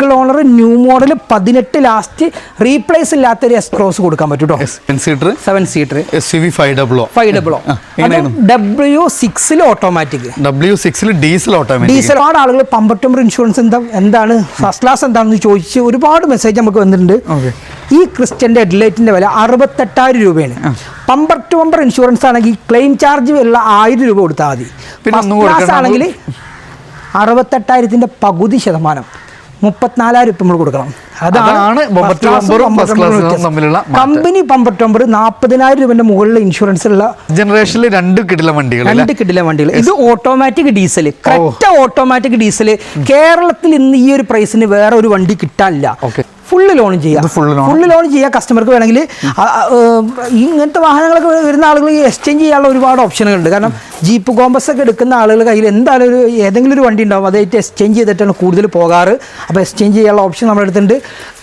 Single owner new model പതിനെട്ട് last replace ഇല്ലാത്ത ഒരു എസ് ക്രോസ് കൊടുക്കാൻ പറ്റും കേട്ടോ seven seater seven seater five double O five ഡബിളോ? ഡബ്ല്യു സിക്സിൽ ഓട്ടോമാറ്റിക് ഡബ്ല്യു സിക്സിൽ ഡീസൽ ഓട്ടോമാറ്റിക് ഡീസൽ ഒരുപാട് ആളുകൾ പമ്പട്ടമ്പർ ഇൻഷുറൻസ് എന്താ എന്താണ് ഫസ്റ്റ് ക്ലാസ് എന്താണെന്ന് ചോദിച്ച് ഒരുപാട് മെസ്സേജ് നമുക്ക് വന്നിട്ടുണ്ട്. ഈ ക്രിസ്റ്റന്റെ ഹെഡ്ലൈറ്റിന്റെ വില അറുപത്തെട്ടായിരം രൂപയാണ്. പമ്പർ ടു പമ്പർ ഇൻഷുറൻസ് ആണെങ്കിൽ ക്ലെയിം ചാർജ് ഉള്ള ആയിരം രൂപ കൊടുത്താൽ മതി. ആണെങ്കിൽ അറുപത്തെട്ടായിരത്തിന്റെ പകുതി ശതമാനം. മുപ്പത്തിനാലായിരം ഇപ്പം നമ്മൾ കൊടുക്കണം. അതാണ്. കമ്പനി ടമ്പർ നാൽപ്പതിനായിരം രൂപന്റെ മുകളിൽ ഇൻഷുറൻസ് ഉള്ള ജനറേഷനിൽ രണ്ട് കിടില വണ്ടികൾ രണ്ട് കിടില വണ്ടികൾ. ഇത് automatic diesel correct automatic diesel കേരളത്തിൽ ഇന്ന് ഈ ഒരു പ്രൈസിന് വേറെ ഒരു വണ്ടി കിട്ടാനില്ല. ഫുള്ള് ലോൺ ചെയ്യാം. ഫുള്ള് ലോൺ ചെയ്യാം കസ്റ്റമർക്ക് വേണമെങ്കിൽ. ഇങ്ങനത്തെ വാഹനങ്ങളൊക്കെ വരുന്ന ആളുകൾ എക്സ്ചേഞ്ച് ചെയ്യാനുള്ള ഒരുപാട് ഓപ്ഷനുകൾ ഉണ്ട് കാരണം ജീപ്പ് കോമ്പസ് ഒക്കെ എടുക്കുന്ന ആളുകൾ കയ്യിൽ എന്തായാലും ഒരു ഏതെങ്കിലും ഒരു വണ്ടി ഉണ്ടാവും. അതായിട്ട് എക്സ്ചേഞ്ച് ചെയ്തിട്ടാണ് കൂടുതൽ പോകാറ്. അപ്പോൾ എക്സ്ചേഞ്ച് ചെയ്യാനുള്ള ഓപ്ഷൻ നമ്മുടെ അടുത്തുണ്ട്.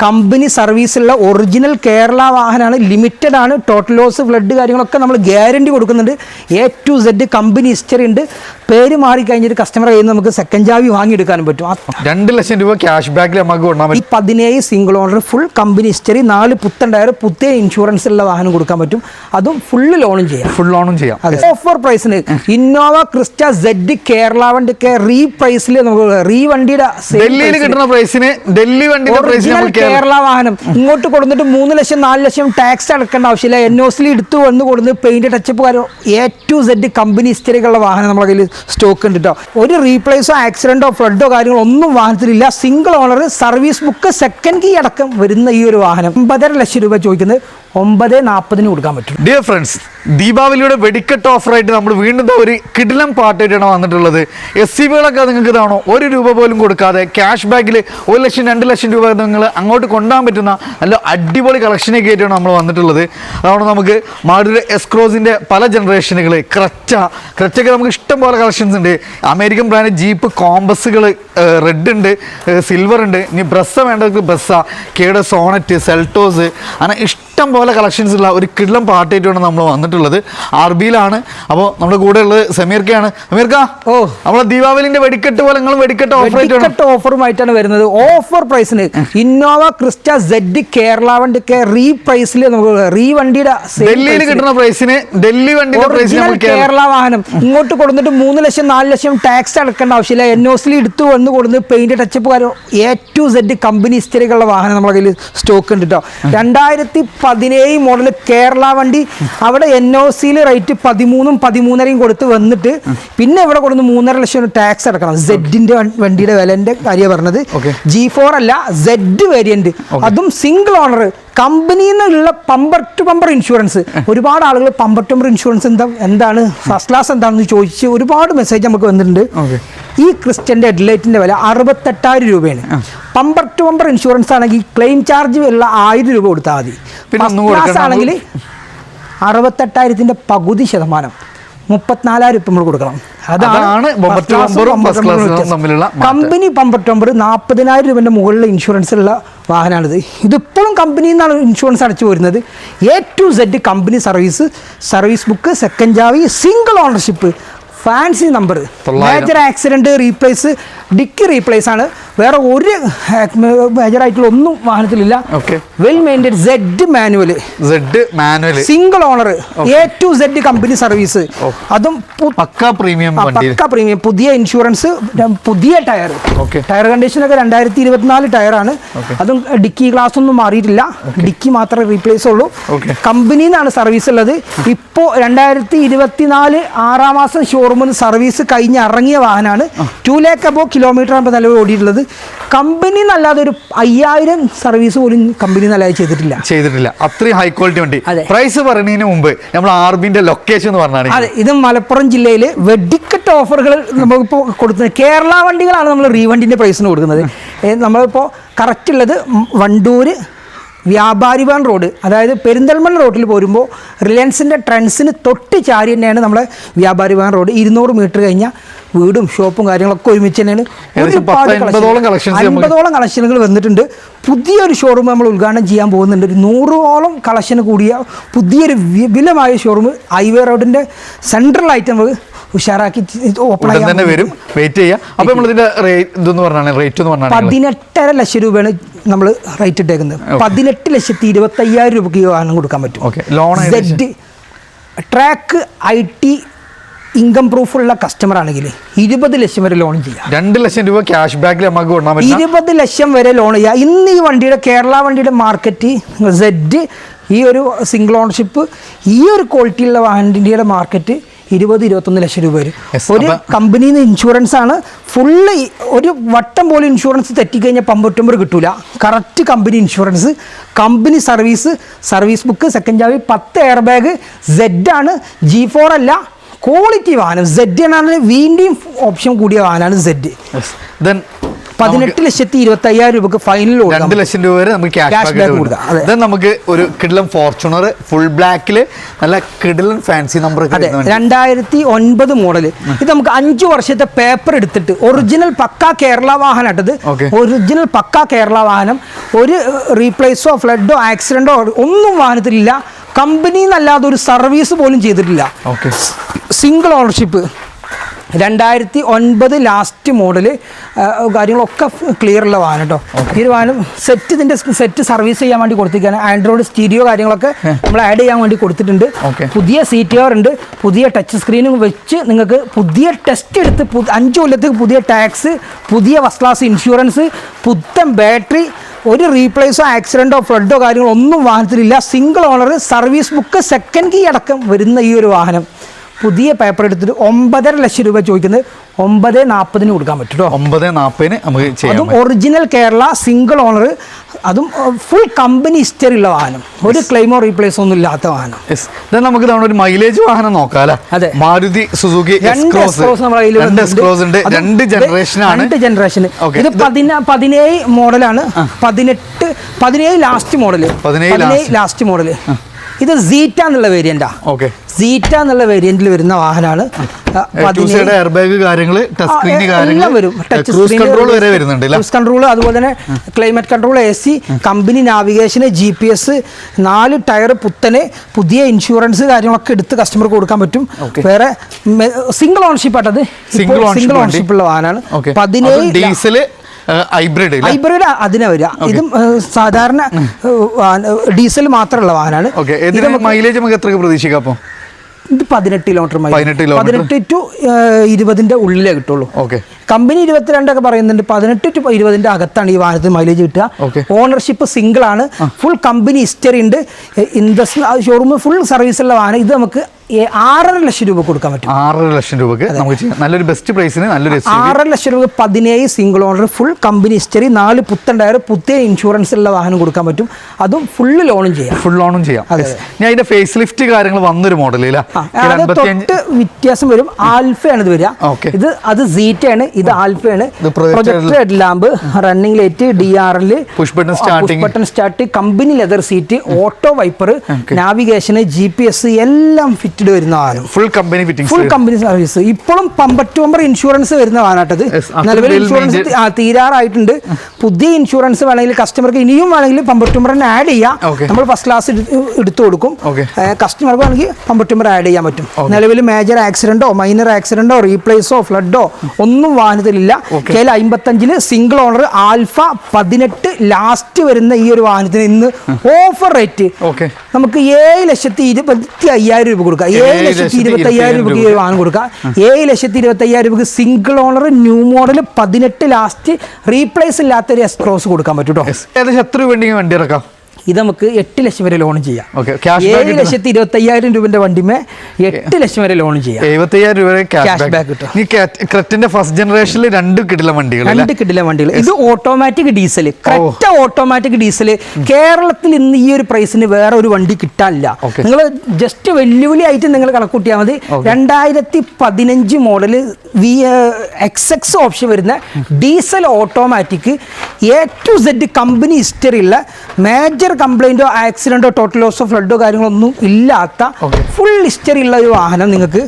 കമ്പനി സർവീസുള്ള ഒറിജിനൽ കേരള വാഹനമാണ് ലിമിറ്റഡ് ആണ്. ടോട്ടൽ ലോസ് ഫ്ലഡ് കാര്യങ്ങളൊക്കെ നമ്മൾ ഗ്യാരണ്ടി കൊടുക്കുന്നുണ്ട്. A to Z company history ഉണ്ട്. പേര് മാറി കഴിഞ്ഞിട്ട് കസ്റ്റമർ കയ്യിൽ നിന്ന് നമുക്ക് സെക്കൻഡ് ചാവി വാങ്ങിയെടുക്കാനും പറ്റും. രണ്ട് ലക്ഷം രൂപ ക്യാഷ് ബാക്കിൽ നമുക്ക് ഈ പതിനേഴ് single owner full company history നാല് പുത്തൻ ടയർ പുത്തേ ഇൻഷുറൻസ് ഉള്ള വാഹനം കൊടുക്കാൻ പറ്റും. അതും ഫുള്ള് ലോണും ചെയ്യാം. ഫുൾ ലോണും ചെയ്യാം. ഓഫർ പ്രൈസിന് ഇന്നോവ ക്രിസ്റ്റ സെഡ് കേരള വണ്ടിക്ക് റീ പ്രൈസിൽ നമുക്ക് റീ വണ്ടിയുടെ ഡൽഹിയിൽ കിട്ടുന്ന പ്രൈസിന് ഡൽഹി വണ്ടിയുടെ കേരള വാഹനം. ഇങ്ങോട്ട് കൊടുത്തിട്ട് മൂന്ന് ലക്ഷം നാല് ലക്ഷം ടാക്സ് അടക്കേണ്ട ആവശ്യമില്ല. എൻ ഒ സിൽ എടുത്തു വന്ന് കൊടുത്ത് പെയിന്റ് ടച്ചപ്പ് കാര്യം എ ടു സെഡ് കമ്പനി ഹിസ്റ്ററിക്കുള്ള വാഹനം നമ്മുടെ കയ്യിൽ സ്റ്റോക്ക് ഉണ്ട് കേട്ടോ ഒരു റീപ്ലേസോ ആക്സിഡന്റോ ഫ്ലഡോ കാര്യങ്ങളോ ഒന്നും വാഹനത്തിലില്ല. Single owner service book second key അടക്കം വരുന്ന ഈ ഒരു വാഹനം. ഒമ്പതര ലക്ഷം രൂപ ചോദിക്കുന്നത് ഒമ്പത് നാൽപ്പതിന് കൊടുക്കാൻ പറ്റും ഡിയർ ഫ്രണ്ട്സ് ദീപാവലിയുടെ വെടിക്കെട്ട് ഓഫറായിട്ട് നമ്മൾ വീണ്ടും ഒരു കിടിലം പാട്ടായിട്ടാണ് വന്നിട്ടുള്ളത്. എസ് സി ബികളൊക്കെ നിങ്ങൾക്ക് ഇതാണോ? ഒരു രൂപ പോലും കൊടുക്കാതെ ക്യാഷ് ബാക്കിൽ ഒരു ലക്ഷം രണ്ട് ലക്ഷം രൂപ നിങ്ങൾ അങ്ങോട്ട് കൊണ്ടുപോകാൻ പറ്റുന്ന നല്ല അടിപൊളി കളക്ഷനൊക്കെ ആയിട്ടാണ് നമ്മൾ വന്നിട്ടുള്ളത്. അതാണ് നമുക്ക് മാരുതി എസ്ക്രോസിന്റെ പല ജനറേഷനുകൾ ക്രച്ച ക്രച്ചൊക്കെ നമുക്ക് ഇഷ്ടം പോലെ കളക്ഷൻസ് ഉണ്ട്. അമേരിക്കൻ ബ്രാൻഡ് ജീപ്പ് കോമ്പസുകൾ റെഡ് ഉണ്ട് സിൽവർ ഉണ്ട്. ഇനി ബ്രസ്സ വേണ്ടവർക്ക് ബ്രസ്സ കേട് സോണറ്റ് സെൽട്ടോസ് അങ്ങനെ ഇഷ്ടം പോലെ കളക്ഷൻസ് ഉള്ള ഒരു കിടിലം പാട്ടായിട്ടാണ് നമ്മൾ വന്നിട്ടുള്ളത്. ആർ ബിയിലാണ് അപ്പോൾ നമ്മുടെ കൂടെ ഉള്ളത് സമീർക്കയാണ്. സമീർക്ക ഓ. നമ്മളെ ദീപാവലിന്റെ വെടിക്കെട്ട് പോലെ നിങ്ങൾ വെടിക്കെട്ട് ഓഫർ വെടിക്കെട്ട് ഓഫറുമായിട്ടാണ് വരുന്നത്. ഓഫർ പ്രൈസിന് ഇന്നോവ ക്രിസ്റ്റ സെഡ് കേരള വണ്ടി റീ പ്രൈസിൽ നമുക്ക് റീ വണ്ടിയുടെ ഡൽഹിയിൽ കിട്ടുന്ന പ്രൈസിന് ഡൽഹി വണ്ടിയുടെ കേരള വാഹനം. ഇങ്ങോട്ട് കൊടുത്തിട്ട് മൂന്ന് ലക്ഷം നാല് ലക്ഷം ടാക്സ് അടക്കേണ്ട ആവശ്യമില്ല. എൻ ഒ സിൽ എടുത്തു വന്ന് കൊടുത്ത് പെയിന്റ് ടച്ചപ്പ് കാര്യം എ ടു സെഡ് കമ്പനി സ്ഥിരകളുള്ള വാഹനം നമ്മുടെ കയ്യിൽ സ്റ്റോക്ക് ഉണ്ട് കേട്ടോ രണ്ടായിരത്തി പതിനേഴ് മോഡൽ കേരള വണ്ടി. അവിടെ എൻ ഒ സിയിൽ റേറ്റ് പതിമൂന്നും പതിമൂന്നരയും കൊടുത്ത് വന്നിട്ട് പിന്നെ ഇവിടെ കൊടുത്ത് മൂന്നര ലക്ഷം ടാക്സ് അടക്കണം. സെഡിന്റെ വണ്ടിയുടെ വിലന്റെ കാര്യം പറഞ്ഞത്. ജി ഫോർ അല്ല സെഡ് വേരിയന്റ് അതും സിംഗിൾ ഓണർ കമ്പനിയിൽ നിന്നുള്ള പമ്പർ ടു പമ്പർ ഇൻഷുറൻസ് ഒരുപാട് ആളുകൾ പമ്പർ ടു പമ്പർ ഇൻഷുറൻസ് എന്താ എന്താണ് ഫസ്റ്റ് ക്ലാസ് എന്താണെന്ന് ചോദിച്ച് ഒരുപാട് മെസ്സേജ് നമുക്ക് വന്നിട്ടുണ്ട്. ഈ ക്രിസ്റ്റന്റെ ഹെഡ്ലൈറ്റിന്റെ വില അറുപത്തെട്ടായിരം രൂപയാണ്. പമ്പർ ടു പമ്പർ ഇൻഷുറൻസ് ആണെങ്കിൽ ക്ലെയിം ചാർജ് ഉള്ള ആയിരം രൂപ കൊടുത്താൽ മതി. ആണെങ്കിൽ അറുപത്തെട്ടായിരത്തിന്റെ പകുതി ശതമാനം. മുപ്പത്തിനാലായിരം ഇപ്പം നമ്മൾ കൊടുക്കണം. അതാണ് കമ്പനി പമ്പർ ടമ്പർ നാൽപ്പതിനായിരം രൂപന്റെ മുകളിൽ ഇൻഷുറൻസ് ഉള്ള വാഹനമാണിത്. ഇതിപ്പോഴും കമ്പനിയിൽ നിന്നാണ് ഇൻഷുറൻസ് അടച്ചു വരുന്നത്. A to Z company service service book second Xavi single ownership fancy number. Major accident replace dicky replace ആണ്. വേറെ ഒരു മേജർ ആയിട്ടുള്ള ഒന്നും വാഹനത്തിലില്ല. Well maintained Z manual Z manual single owner A to Z company service അതും പക്ക premium പക്ക premium പുതിയ insurance പുതിയ ടയർ. ടയർ കണ്ടീഷൻ ഒക്കെ രണ്ടായിരത്തി ഇരുപത്തിനാല് ടയറാണ് അതും ഡിക്കി ഗ്ലാസ് ഒന്നും മാറിയിട്ടില്ല. ഡിക്കി മാത്രമേ റീപ്ലേസ് ഉള്ളൂ. കമ്പനിന്നാണ് സർവീസ് ഉള്ളത്. ഇപ്പോൾ രണ്ടായിരത്തി ഇരുപത്തിനാല് ആറാം മാസം ഷോറൂമിൽ നിന്ന് സർവീസ് കഴിഞ്ഞ് ഇറങ്ങിയ വാഹനമാണ്. ടു ലാക്ക് അബോ കിലോമീറ്റർ ആണ് ഇപ്പോൾ നിലവിൽ ഓടിയിട്ടുള്ളത്. കമ്പനി എന്നല്ലാതെ ഒരു അയ്യായിരം സർവീസ് പോലും കമ്പനി നല്ലതായി ചെയ്തിട്ടില്ല. ചെയ്തിട്ടില്ല. അത്രയും ഹൈ ക്വാളിറ്റി വണ്ടി. പ്രൈസ് പറയുന്നതിന് മുമ്പ് നമ്മൾ ആർബിന്റെ ലൊക്കേഷൻ എന്ന് പറഞ്ഞാണ് അതെ ഇത് മലപ്പുറം ജില്ലയിൽ വെടിക്കെട്ട് ഓഫറുകൾ നമുക്കിപ്പോൾ കൊടുക്കുന്നത്. കേരള വണ്ടികളാണ് നമ്മൾ റീവണ്ടിന്റെ പ്രൈസിന് കൊടുക്കുന്നത്. നമ്മളിപ്പോൾ കറക്റ്റ് ഉള്ളത് വണ്ടൂർ വണ്ടൂര് വ്യാപാരിവാൻ റോഡ് അതായത് പെരിന്തൽമണ്ണ റോഡിൽ പോരുമ്പോൾ റിലയൻസിന്റെ ട്രെൻഡ്സിന് തൊട്ട് ചാരി തന്നെയാണ് നമ്മുടെ വ്യാപാരിവാൻ റോഡ്. ഇരുന്നൂറ് മീറ്റർ കഴിഞ്ഞാൽ വീടും ഷോപ്പും കാര്യങ്ങളൊക്കെ ഒരുമിച്ച് തന്നെയാണ്. അൻപതോളം നമുക്ക് കളക്ഷനുകൾ വന്നിട്ടുണ്ട്. പുതിയൊരു ഷോറൂം നമ്മൾ ഉദ്ഘാടനം ചെയ്യാൻ പോകുന്നുണ്ട്. ഒരു നൂറോളം കളക്ഷൻ കൂടിയ പുതിയൊരു വിപുലമായ ഷോറൂം ഹൈവേ റോഡിന്റെ സെൻട്രൽ നമ്മൾ ഉഷാറാക്കി ഓപ്പൺ തന്നെ വരും. വെയിറ്റ് ചെയ്യാം. അപ്പോൾ നമ്മൾ ഇതിന്റെ റേറ്റ് ഇതെന്ന് പറഞ്ഞാണ് റേറ്റ് എന്ന് പറഞ്ഞാൽ പതിനെട്ടര ലക്ഷം രൂപയാണ് നമ്മൾ റേറ്റ് ഇട്ടേക്കുന്നത്. പതിനെട്ട് ലക്ഷത്തി ഇരുപത്തി അയ്യായിരം രൂപയ്ക്ക് വാഹനം കൊടുക്കാൻ പറ്റും. Loan? Track I T income പ്രൂഫുള്ള customer ആണെങ്കിൽ ഇരുപത് ലക്ഷം വരെ ലോൺ ചെയ്യാം. രണ്ട് ലക്ഷം രൂപ ക്യാഷ് ബാക്കിൽ നമുക്ക് കൊണ്ടാൻ ഇരുപത് ലക്ഷം വരെ ലോൺ ചെയ്യാം. ഇന്ന് ഈ വണ്ടിയുടെ കേരള വണ്ടിയുടെ മാർക്കറ്റ് സെഡ് ഈ ഒരു സിംഗിൾ ഓണർഷിപ്പ് ഈ ഒരു ക്വാളിറ്റിയുള്ള വണ്ടിയുടെ മാർക്കറ്റ് ഇരുപത് ഇരുപത്തൊന്ന് ലക്ഷം രൂപ വരും. ഒരു കമ്പനിയിൽ നിന്ന് ഇൻഷുറൻസ് ആണ്. ഫുള്ള് ഒരു വട്ടം പോലും ഇൻഷുറൻസ് തെറ്റിക്കഴിഞ്ഞാൽ പമ്പൊട്ടുമ്പോൾ കിട്ടൂല. Correct company insurance company service service book second ചാവി പത്ത് എയർ ബാഗ് സെഡ് ആണ്. ജി ഫോർ അല്ല ക്വാളിറ്റി വാഹനം. സെഡ് എന്നാണ് വീണ്ടും ഓപ്ഷൻ കൂടിയ വാഹനമാണ് സെഡ് ദെൻ പതിനെട്ട് ലക്ഷത്തി ഇരുപത്തി അയ്യായിരം രൂപക്ക് ഫൈനൽ രണ്ട് ലക്ഷം രൂപ വരെ നമുക്ക് ക്യാഷ് ബാക്ക് കൊടുക്കാം, അതെ. ദെൻ നമുക്ക് ഒരു കിഡിലൻ ഫോർച്യൂണർ ഫുൾ ബ്ലാക്കിൽ നല്ല കിഡിലൻ ഫാൻസി നമ്പർ അതെ. രണ്ടായിരത്തി ഒൻപത് മോഡൽ ഇത് നമുക്ക് അഞ്ചു വർഷത്തെ പേപ്പർ എടുത്തിട്ട് ഒറിജിനൽ പക്ക കേരള വാഹനം ഇട്ടത് ഒറിജിനൽ പക്ക കേരള വാഹനം. ഒരു റീപ്ലേസോ ഫ്ലഡോ ആക്സിഡന്റോ ഒന്നും വാഹനത്തിലില്ല. കമ്പനിന്നല്ലാതെ നിന്നല്ലാതെ ഒരു സർവീസ് പോലും ചെയ്തിട്ടില്ല. ഓക്കെ സിംഗിൾ ഓണർഷിപ്പ് രണ്ടായിരത്തി ഒൻപത് ലാസ്റ്റ് മോഡൽ കാര്യങ്ങളൊക്കെ ക്ലിയർ ഉള്ള വാഹനം കേട്ടോ ഈ ഒരു വാഹനം സെറ്റ് ഇതിന്റെ സെറ്റ് സർവീസ് ചെയ്യാൻ വേണ്ടി കൊടുത്തിരിക്കുകയാണ്. ആൻഡ്രോയിഡ് സ്റ്റീരിയോ കാര്യങ്ങളൊക്കെ നമ്മൾ ആഡ് ചെയ്യാൻ വേണ്ടി കൊടുത്തിട്ടുണ്ട്. പുതിയ സീറ്റ് കവർ ഉണ്ട്. പുതിയ ടച്ച് സ്ക്രീനും വെച്ച് നിങ്ങൾക്ക് പുതിയ ടെസ്റ്റ് എടുത്ത് അഞ്ച് കൊല്ലത്തേക്ക് പുതിയ ടാക്സ് പുതിയ ഫസ്റ്റ് ക്ലാസ് ഇൻഷുറൻസ് പുത്തൻ ബാറ്ററി ഒരു റീപ്ലേസോ ആക്സിഡന്റോ ഫ്ലഡോ കാര്യങ്ങളോ ഒന്നും വാഹനത്തിലില്ല. Single owner service book second key അടക്കം വരുന്ന ഈ ഒരു വാഹനം. പുതിയ പേപ്പർ എടുത്തിട്ട് ഒമ്പതര ലക്ഷം രൂപ ചോദിക്കുന്നത് ഒമ്പത് നാൽപ്പതിന് കൊടുക്കാൻ പറ്റും കേട്ടോ ഒമ്പത് നാൽപ്പതിന് നമുക്ക് അതും ഒറിജിനൽ കേരള സിംഗിൾ ഓണർ അതും ഫുൾ കമ്പനി ഹിസ്റ്ററി ഉള്ള വാഹനം. ഒരു ക്ലെയിമോ റീപ്ലേസോ ഒന്നും ഇല്ലാത്ത വാഹനം. നമുക്ക് ഒരു മൈലേജ് വാഹനം നോക്കാം അതെ. മാരുതി സുസുക്കി രണ്ട് ഉണ്ട്. രണ്ട് ജനറേഷൻ ആണ്. രണ്ട് ജനറേഷൻ ഇത് ഇത് പതിന പതിനേഴ് മോഡലാണ് പതിനെട്ട് പതിനേഴ് ലാസ്റ്റ് മോഡൽ പതിനേഴ് ലാസ്റ്റ് മോഡൽ ഇത് സീറ്റ എന്നുള്ള വേരിയന്റാ ഓക്കെ സീറ്റ എന്നുള്ള വേരിയന്റിൽ വരുന്ന വാഹനമാണ് വരും. ടച്ച് ക്രൂസ് കൺട്രോൾ അതുപോലെ തന്നെ climate control A C company navigation G P S നാല് ടയർ പുത്തന് പുതിയ ഇൻഷുറൻസ് കാര്യങ്ങളൊക്കെ എടുത്ത് കസ്റ്റമർക്ക് കൊടുക്കാൻ പറ്റും. വേറെ സിംഗിൾ ഓണർഷിപ്പ് ആട്ടത് സിംഗിൾ ഓൺഷിപ്പ് ഓണർഷിപ്പ് ഉള്ള വാഹനമാണ് പതിനേഴ് ഡീസൽ ഹൈബ്രിഡ് ഹൈബ്രിഡ് അതിനെ വരിക. ഇതും സാധാരണ ഡീസൽ മാത്രമുള്ള വാഹനമാണ് മൈലേജ് നമുക്ക് എത്ര പ്രതീക്ഷിക്കാം അപ്പോൾ ഇത് പതിനെട്ട് കിലോമീറ്റർ 18 kilometer. പതിനെട്ട് ടു ഇരുപതിന്റെ ഉള്ളിലേ കിട്ടുള്ളൂ. ഓക്കെ കമ്പനി ഇരുപത്തിരണ്ടൊക്കെ പറയുന്നുണ്ട് പതിനെട്ട് ടു ഇരുപതിന്റെ അകത്താണ് ഈ വാഹനത്തിന് മൈലേജ്. കിട്ടുക. ഓണർഷിപ്പ് സിംഗിൾ ആണ്. ഫുൾ കമ്പനി ഹിസ്റ്ററി ഉണ്ട്. ഇൻഡസ് ഷോറൂം ഫുൾ സർവീസ് ഉള്ള വാഹനം. ഇത് നമുക്ക് ആറര ലക്ഷം രൂപ കൊടുക്കാൻ പറ്റും. ആറര ലക്ഷം രൂപക്ക് നമുക്ക് നല്ലൊരു ബെസ്റ്റ് പ്രൈസിന് നല്ലൊരു ആറര ലക്ഷം രൂപ പതിനേഴ് single owner full company history നാല് പുത്തൻ ടയർ പുതിയ ഇൻഷുറൻസ് ഉള്ള വാഹനം കൊടുക്കാൻ പറ്റും. അതും ഫുള്ള് ലോണും ചെയ്യാം. ഫുൾ ലോണും ചെയ്യാം. ഞാൻ ഇതിന്റെ ഫേസ് ലിഫ്റ്റ് കാര്യങ്ങൾ വന്നൊരു മോഡൽ തൊട്ട് വ്യത്യാസം വരും. ആൽഫയാണ് ഇത് വരിക. ഇത് അത് ഇത് ആൽഫയാണ്. ഇത് projector projector head lamp running light D R L push button starting. Button start company leather seat auto wiper. Navigation G P S എല്ലാം ഫിറ്റഡ് വരുന്ന വാഹനം. Full company fitting full company service ഇപ്പോഴും പമ്പറ്റോമ്പർ ഇൻഷുറൻസ് വരുന്ന അത്ര നിലവിൽ insurance തീരാറായിട്ടുണ്ട്. പുതിയ insurance വേണമെങ്കിൽ കസ്റ്റമർക്ക് ഇനിയും വേണമെങ്കിൽ പമ്പറ്റോമ്പർ തന്നെ ആഡ് ചെയ്യാം. നമ്മൾ ഫസ്റ്റ് ക്ലാസ് എടുത്തു കൊടുക്കും. കസ്റ്റമർക്ക് വേണമെങ്കിൽ പമ്പറ്റോമ്പർ ആഡ് ചെയ്യാൻ പറ്റും. നിലവിൽ മേജർ ആക്സിഡന്റോ മൈനർ ആക്സിഡന്റോ റീപ്ലേസോ ഫ്ലഡോ ഒന്നും വാഹനത്തിലില്ല. കെ അമ്പത്തഞ്ചിൽ സിംഗിൾ ഓണർ ആൽഫ പതിനെട്ട് ലാസ്റ്റ് വരുന്ന ഈ ഒരു വാഹനത്തിന് ഇന്ന് ഓഫർ റേറ്റ് നമുക്ക് ഏഴ് ലക്ഷത്തി ഇരുപത്തി അയ്യായിരം രൂപ കൊടുക്കാം. ഏഴ് ലക്ഷത്തി ഇരുപത്തി അയ്യായിരം രൂപയ്ക്ക് ഒരു വാഹനം കൊടുക്കുക ഏഴ് ലക്ഷത്തി ഇരുപത്തി അയ്യായിരം രൂപയ്ക്ക് സിംഗിൾ ഓണർ ന്യൂ മോഡൽ പതിനെട്ട് ലാസ്റ്റ് റീപ്ലേസ് ഇല്ലാത്തൊരു ക്രോസ് കൊടുക്കാൻ പറ്റും കേട്ടോ ഏകദേശം എത്ര വേണ്ടി വണ്ടി ഇറക്കാം? ഇത് നമുക്ക് എട്ട് ലക്ഷം വരെ ലോൺ ചെയ്യാം. ഏഴ് ലക്ഷത്തി ഇരുപത്തി അയ്യായിരം രൂപന്റെ വണ്ടിമേ എട്ട് ലക്ഷം വരെ ലോൺ ചെയ്യാം. എഴുപത്തയ്യായിരം രൂപ Cash ക്യാഷ് back ബാക്ക് കിട്ടും. ക്രെറ്റിന്റെ ഫസ്റ്റ് ജനറേഷനിൽ രണ്ട് കിടില വണ്ടികൾ രണ്ട് കിടില വണ്ടികൾ ഇത് automatic diesel Creta automatic diesel കേരളത്തിൽ ഇന്ന് ഈ ഒരു പ്രൈസിന് വേറെ ഒരു വണ്ടി കിട്ടാനില്ല. നിങ്ങൾ ജസ്റ്റ് വെല്ലുവിളി ആയിട്ട് നിങ്ങൾ കണക്കൂട്ടിയാൽ മതി. രണ്ടായിരത്തി പതിനഞ്ച് model V X X option വരുന്ന diesel automatic A to Z company ഹിസ്റ്ററിയുള്ള major കംപ്ലൈന്റോ ആക്സിഡന്റോ ടോട്ടൽ ലോസോ ഫ്ലഡോ കാര്യങ്ങളൊന്നും ഇല്ലാത്ത ഫുൾ ഹിസ്റ്ററി ഉള്ള ഒരു വാഹനം നിങ്ങൾക്ക്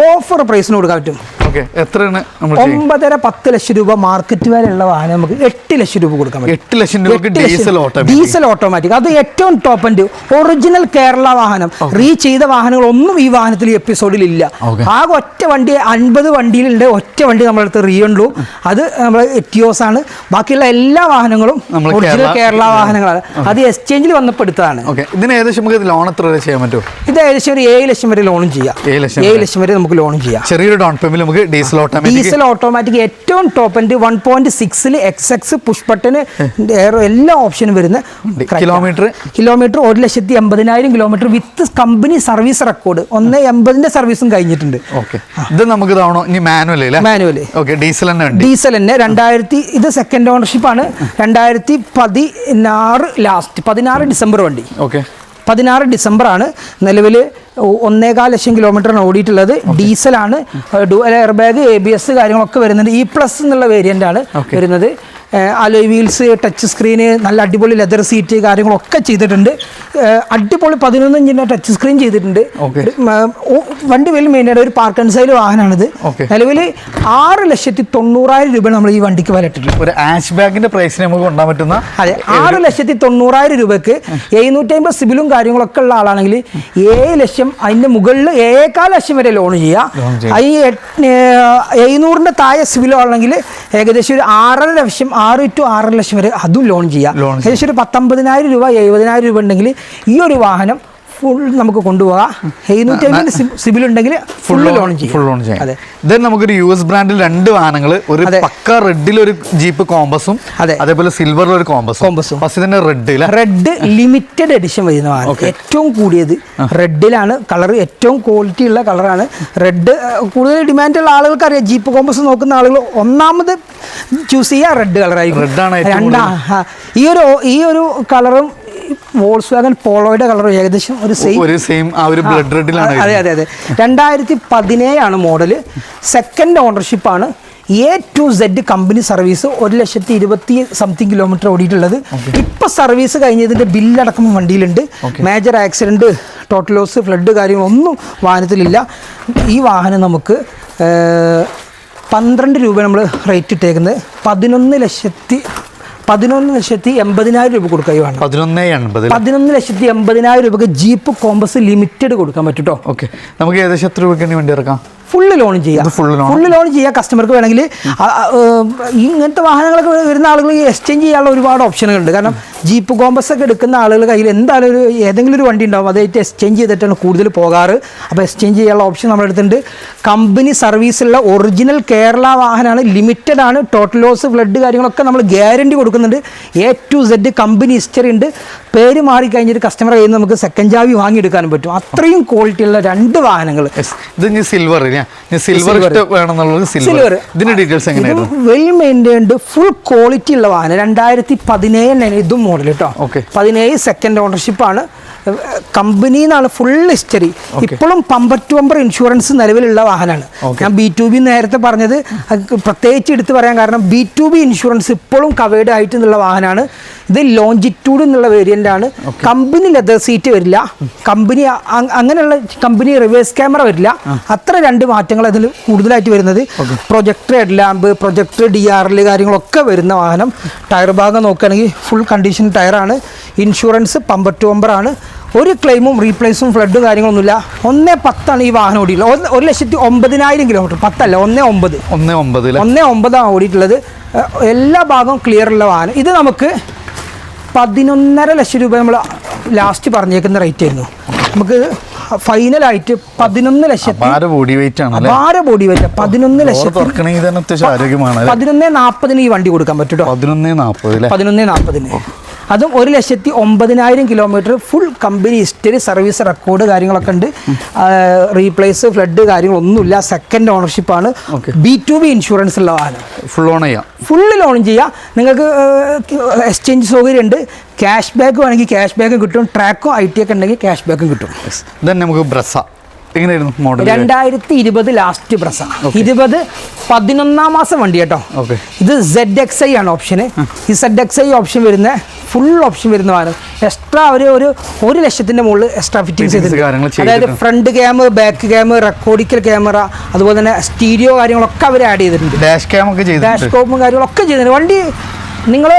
ഓഫർ പ്രൈസിന് കൊടുക്കാൻ പറ്റും. ഓക്കെ എത്രയാണ് ഒമ്പതര പത്ത് ലക്ഷം രൂപ മാർക്കറ്റ് വിലയുള്ള ഉള്ള വാഹനം നമുക്ക് എട്ട് ലക്ഷം രൂപ കൊടുക്കാൻ പറ്റും. എട്ട് ലക്ഷം രൂപ. ഡീസൽ ഓട്ടോമാറ്റിക് ഡീസൽ ഓട്ടോമാറ്റിക് അത് ഏറ്റവും ടോപ്പ് എൻഡ് ഒറിജിനൽ കേരള വാഹനം. റീ ചെയ്ത വാഹനങ്ങൾ ഒന്നും ഈ വാഹനത്തിൽ എപ്പിസോഡിൽ ഇല്ല. ആകെ ഒറ്റ വണ്ടി അൻപത് വണ്ടിയിലുണ്ട്. ഒറ്റ വണ്ടി നമ്മുടെ അടുത്ത് റീ ഉള്ളൂ. അത് നമ്മൾ എറ്റിയോസ് ആണ്. ബാക്കിയുള്ള എല്ലാ വാഹനങ്ങളും ഒറിജിനൽ കേരള- വാഹനങ്ങളാണ്. അത് എക്സ്ചേഞ്ചിൽ വന്നപ്പോൾ എടുത്തതാണ്. ഇതിന് ഏകദേശം നമുക്ക് ലോൺ എത്ര വരെ ചെയ്യാൻ പറ്റുമോ ഇത് ഏകദേശം ഒരു ഏഴ് ലക്ഷം വരെ ലോണും ചെയ്യാം. ഏഴ് ലക്ഷം വരെ. ലക്ഷം വരെ നമുക്ക് ലോണും ചെയ്യാം. ചെറിയൊരു ഡൗൺ പേയ്മെന്റ് നമുക്ക് ഡീസൽ ഓട്ടോമാറ്റിക് ഡീസൽ ഓട്ടോമാറ്റിക് ഏറ്റവും ടോപ്പ് എൻഡ് വൺ പോയിന്റ് സിക്സിൽ എക്സ് എക്സ് പുഷ് ബട്ടന് എല്ലാ ഓപ്ഷനും വരുന്ന കിലോമീറ്റർ കിലോമീറ്റർ ഒരു ലക്ഷത്തി എൺപതിനായിരം kilometre with company service record ഒന്ന് എൺപതിന്റെ സർവീസും കഴിഞ്ഞിട്ടുണ്ട്. ഓക്കെ ഇത് നമുക്ക് ഇതാവണോ ഇനി മാനുവൽ മാനുവലി ഓക്കെ ഡീസൽ തന്നെ ഡീസൽ തന്നെ. രണ്ടായിരത്തി ഇത് സെക്കൻഡ് ഓണർഷിപ്പ് ആണ്. രണ്ടായിരത്തി പതിനാറ് ലാസ്റ്റ് പതിനാറ് ഡിസംബർ വണ്ടി. ഓക്കെ പതിനാറ് ഡിസംബറാണ് ആണ് നിലവിൽ ഒന്നേകാൽ ലക്ഷം കിലോമീറ്ററാണ് ഓടിയിട്ടുള്ളത്. ഡീസലാണ് dual air bag A B S കാര്യങ്ങളൊക്കെ വരുന്നുണ്ട്. ഇ പ്ലസ് എന്നുള്ള വേരിയന്റ് ആണ് വരുന്നത്. അലോയ് വീൽസ് ടച്ച് സ്ക്രീന് നല്ല അടിപൊളി ലെതർ സീറ്റ് കാര്യങ്ങളൊക്കെ ചെയ്തിട്ടുണ്ട്. അടിപൊളി പതിനൊന്ന് ഇഞ്ചിന്റെ ടച്ച് സ്ക്രീൻ ചെയ്തിട്ടുണ്ട്. വണ്ടി വെൽ മെയിനായിട്ട് ഒരു പാർക്ക് ആൻഡ് സൈഡ് വാഹനമാണിത്. നിലവിൽ ആറ് ലക്ഷത്തി തൊണ്ണൂറായിരം രൂപ നമ്മൾ ഈ വണ്ടിക്ക് വില ഇട്ടിട്ടുണ്ട് ഒരു ആഷ് ബാഗിന്റെ പ്രൈസിന് നമുക്ക് കൊണ്ടാൻ പറ്റുന്ന അതെ ആറ് ലക്ഷത്തി തൊണ്ണൂറായിരം രൂപയ്ക്ക് എഴുന്നൂറ്റി അമ്പത് സിബിലും കാര്യങ്ങളൊക്കെ ഉള്ള ആളാണെങ്കിൽ ഏഴ് ലക്ഷം അതിന്റെ മുകളിൽ ഏഴേക്കാൽ ലക്ഷം വരെ ലോൺ ചെയ്യുക ചെയ്യാം ചെയ്യാം. ഈ എഴുന്നൂറിന്റെ താഴെ സിബിലും ആണെങ്കിൽ ഏകദേശം ഒരു ആറര ലക്ഷം ആറ് ടു ആറര ലക്ഷം വരെ അതും ലോൺ ചെയ്യാം. ഏകദേശം ഒരു പത്തൊമ്പതിനായിരം രൂപ എഴുപതിനായിരം രൂപ ഉണ്ടെങ്കിൽ ഈ ഒരു വാഹനം ഫുൾ നമുക്ക് കൊണ്ടുപോകാം. എഴുന്നൂറ്റി സിബിൽ ഉണ്ടെങ്കിൽ ഫുൾ ലോൺ ഫുൾ ലോൺ ചെയ്യാം. അതെ. ദെൻ നമുക്കൊരു യു എസ് ബ്രാൻഡിൽ രണ്ട് വാഹനങ്ങൾ ഒരു. പക്ക റെഡിൽ ഒരു ജീപ്പ് കോമ്പസും അതെ. അതേപോലെ സിൽവറിൽ ഒരു കോമ്പസും കോമ്പസും. ഫസ്റ്റ് ഇതിന്റെ റെഡ് റെഡ് ലിമിറ്റഡ് എഡിഷൻ വരുന്ന വാഹനം. ഏറ്റവും കൂടിയത് റെഡിലാണ് കളർ ഏറ്റവും ക്വാളിറ്റി ഉള്ള കളറാണ് റെഡ് കൂടുതൽ ഡിമാൻഡ് ഉള്ള ആളുകൾക്ക് അറിയാം. ജീപ്പ് കോമ്പസ് നോക്കുന്ന ആളുകൾ ഒന്നാമത് ചൂസ് ചെയ്യുക റെഡ് കളറായിരിക്കും റെഡ് ആണ് ഏറ്റവും രണ്ടാ ഈ ഒരു ഈ ഒരു കളറും വോൾസ് വാഗൻ പോളോയുടെ കളർ ഏകദേശം ഒരു സെയിം ഒരു സെയിം ആ ഒരു ബ്ലഡ് റെഡിലാണ് അതെ അതെ അതെ. രണ്ടായിരത്തി പതിനേഴാണ് model second ഓണർഷിപ്പാണ് A to Z company service ഒരു ലക്ഷത്തി ഇരുപത്തി സംതിങ് കിലോമീറ്റർ ഓടിയിട്ടുള്ളത്. ഇപ്പൊ സർവീസ് കഴിഞ്ഞതിന്റെ ബില്ലടക്കം വണ്ടിയിലുണ്ട്. Major accident total loss flood കാര്യങ്ങളൊന്നും വാഹനത്തിലില്ല. ഈ വാഹനം നമുക്ക് പന്ത്രണ്ട് രൂപ നമ്മൾ റേറ്റ് ഇട്ടേക്കുന്നത്. പതിനൊന്ന് ലക്ഷത്തി പതിനൊന്ന് ലക്ഷത്തി എൺപതിനായിരം രൂപ കൊടുക്കുക വാഹനം. പതിനൊന്ന് എൺപത് പതിനൊന്ന് ലക്ഷത്തി എൺപതിനായിരം രൂപക്ക് ജീപ്പ് കോമ്പസ് ലിമിറ്റഡ് കൊടുക്കാൻ പറ്റും കേട്ടോ ഓക്കെ. നമുക്ക് ഏകദേശം എത്ര രൂപയ്ക്ക് വേണ്ടി ഇറക്കാം? ഫുള്ള് ലോൺ ചെയ്യാം. ഫുള്ള് ലോൺ ചെയ്യാം കസ്റ്റമർക്ക് വേണമെങ്കിൽ. ഇങ്ങനത്തെ വാഹനങ്ങളൊക്കെ വരുന്ന ആളുകൾ എക്സ്ചേഞ്ച് ചെയ്യാനുള്ള ഒരുപാട് ഓപ്ഷനുകൾ ഉണ്ട് കാരണം ജീപ്പ് കോമ്പസ് ഒക്കെ എടുക്കുന്ന ആളുകൾ കയ്യിൽ എന്തായാലും ഒരു ഏതെങ്കിലും ഒരു വണ്ടി ഉണ്ടാവും. അതായിട്ട് എക്സ്ചേഞ്ച് ചെയ്തിട്ടാണ് കൂടുതൽ പോകാറ്. അപ്പോൾ എക്സ്ചേഞ്ച് ചെയ്യാനുള്ള ഓപ്ഷൻ നമ്മുടെ അടുത്തുണ്ട്. കമ്പനി സർവീസുള്ള ഒറിജിനൽ കേരള വാഹനമാണ് ലിമിറ്റഡ് ആണ്. ടോട്ടൽ ലോസ് ഫ്ലഡ് കാര്യങ്ങളൊക്കെ നമ്മൾ ഗ്യാരണ്ടി കൊടുക്കുന്നുണ്ട്. A to Z company history ഉണ്ട്. പേര് മാറിക്കഴിഞ്ഞിട്ട് കസ്റ്റമർ കയ്യിൽ നിന്ന് നമുക്ക് സെക്കൻഡ് ചാവി വാങ്ങിയെടുക്കാനും പറ്റും. അത്രയും ക്വാളിറ്റി ഉള്ള രണ്ട് വാഹനങ്ങൾ. ഇത് സിൽവർ സിൽവർ വേണമെന്നുള്ളത് സിൽവർ ഇതിന്റെ ഡീറ്റെയിൽസ് എങ്ങനെയായിരുന്നു? വെൽ മെയിന്റൈൻഡ് ഫുൾ ക്വാളിറ്റി ഉള്ള വാഹനം. രണ്ടായിരത്തി പതിനേഴിനാണ് ഇതും മോഡൽ കേട്ടോ. പതിനേഴ് സെക്കൻഡ് ഓണർഷിപ്പ് ആണ്. കമ്പനി എന്നാണ് ഫുൾ ഹിസ്റ്ററി ഇപ്പോഴും പമ്പർ ടു പമ്പർ ഇൻഷുറൻസ് നിലവിലുള്ള വാഹനമാണ്. ഞാൻ ബി ടു ബി നേരത്തെ പറഞ്ഞത് പ്രത്യേകിച്ച് എടുത്തു പറയാൻ കാരണം ബി ടു ബി ഇൻഷുറൻസ് ഇപ്പോഴും കവേഡ് ആയിട്ട് എന്നുള്ള വാഹനമാണ്. ഇത് ലോഞ്ചിറ്റ്യൂഡ് എന്നുള്ള വേരിയന്റ് ആണ്. കമ്പനി ലെതർ സീറ്റ് വരില്ല. കമ്പനി അങ്ങനെയുള്ള കമ്പനി റിവേഴ്സ് ക്യാമറ വരില്ല. അത്ര രണ്ട് മാറ്റങ്ങൾ അതിൽ കൂടുതലായിട്ട് വരുന്നത്. Projector head lamp projector D R L കാര്യങ്ങളൊക്കെ വരുന്ന വാഹനം. ടയർ ഭാഗം നോക്കുകയാണെങ്കിൽ ഫുൾ കണ്ടീഷൻ ടയറാണ് ഇൻഷുറൻസ് പമ്പർ ടു പമ്പറാണ് ഒരു ക്ലെയിമും റീപ്ലേസും ഫ്ലഡ് കാര്യങ്ങളൊന്നുമില്ല. ഒന്നേ പത്താണ് ഈ വാഹനം ഓടിയിട്ടുള്ളത്. ഒരു ലക്ഷത്തി ഒമ്പതിനായിരം കിലോമീറ്റർ. പത്തല്ല ഒന്നേ ഒമ്പത്. ഒന്നേ ഒമ്പത് ഒന്നേ ഒമ്പതാണ് ഓടിയിട്ടുള്ളത്. എല്ലാ ഭാഗവും ക്ലിയർ ഉള്ള വാഹനം. ഇത് നമുക്ക് പതിനൊന്നര ലക്ഷം രൂപ നമ്മൾ ലാസ്റ്റ് പറഞ്ഞേക്കുന്ന റേറ്റ് ആയിരുന്നു. നമുക്ക് ഫൈനലായിട്ട് പതിനൊന്ന് ലക്ഷം ഭാര ബോഡി വെയിറ്റ് ആണ് ബോഡി വെയിറ്റ് പതിനൊന്ന് ലക്ഷം പതിനൊന്നേ നാൽപ്പതിന് ഈ വണ്ടി കൊടുക്കാൻ പറ്റും പതിനൊന്നേ നാൽപ്പതിന് പതിനൊന്ന് നാൽപ്പതിന് അതും ഒരു ലക്ഷത്തി ഒമ്പതിനായിരം kilometre full company history service record കാര്യങ്ങളൊക്കെ ഉണ്ട്. റീപ്ലേസ് ഫ്ലഡ് കാര്യങ്ങളൊന്നുമില്ല. സെക്കൻഡ് ഓണർഷിപ്പാണ്. ബി ടു ബി ഇൻഷുറൻസ് ഉള്ള വാഹനം. ഫുൾ ഓൺ ചെയ്യാം. ഫുള്ള് ലോൺ ചെയ്യാം. നിങ്ങൾക്ക് എക്സ്ചേഞ്ച് സൗകര്യം ഉണ്ട്. ക്യാഷ് ബാക്ക് വേണമെങ്കിൽ ക്യാഷ് ബാക്കും കിട്ടും. ട്രാക്കോ ഐ ടി ഒക്കെ ഉണ്ടെങ്കിൽ ക്യാഷ് ബാക്കും കിട്ടും. ദെൻ നമുക്ക് ബ്രസ. എങ്ങനെയായിരുന്നു മോഡൽ രണ്ടായിരത്തി ഇരുപത് ലാസ്റ്റ് പ്രസ. ഇരുപത് പതിനൊന്നാം മാസം വണ്ടി കേട്ടോ ഓക്കെ ഇത് സെഡ് എക്സ് ഐ ആണ് ഓപ്ഷന് ഈ സെഡ് എക്സ് ഐ ഓപ്ഷൻ വരുന്ന ഫുൾ ഓപ്ഷൻ വരുന്നതാണ് എക്സ്ട്രാ അവർ ഒരു ഒരു ലക്ഷത്തിന്റെ മുകളിൽ എക്സ്ട്രാ ഫിറ്റിംഗ്സ് ചെയ്തിട്ടുണ്ട്. അതായത് ഫ്രണ്ട് ക്യാമറ ബാക്ക് ക്യാമറ റെക്കോർഡിക്കൽ ക്യാമറ അതുപോലെ തന്നെ സ്റ്റീരിയോ കാര്യങ്ങളൊക്കെ അവർ ആഡ് ചെയ്തിട്ടുണ്ട്. ഡാഷ് ക്യാമൊക്കെ ഡാഷ് കോപ്പും കാര്യങ്ങളൊക്കെ ചെയ്തിട്ടുണ്ട്. വണ്ടി നിങ്ങൾ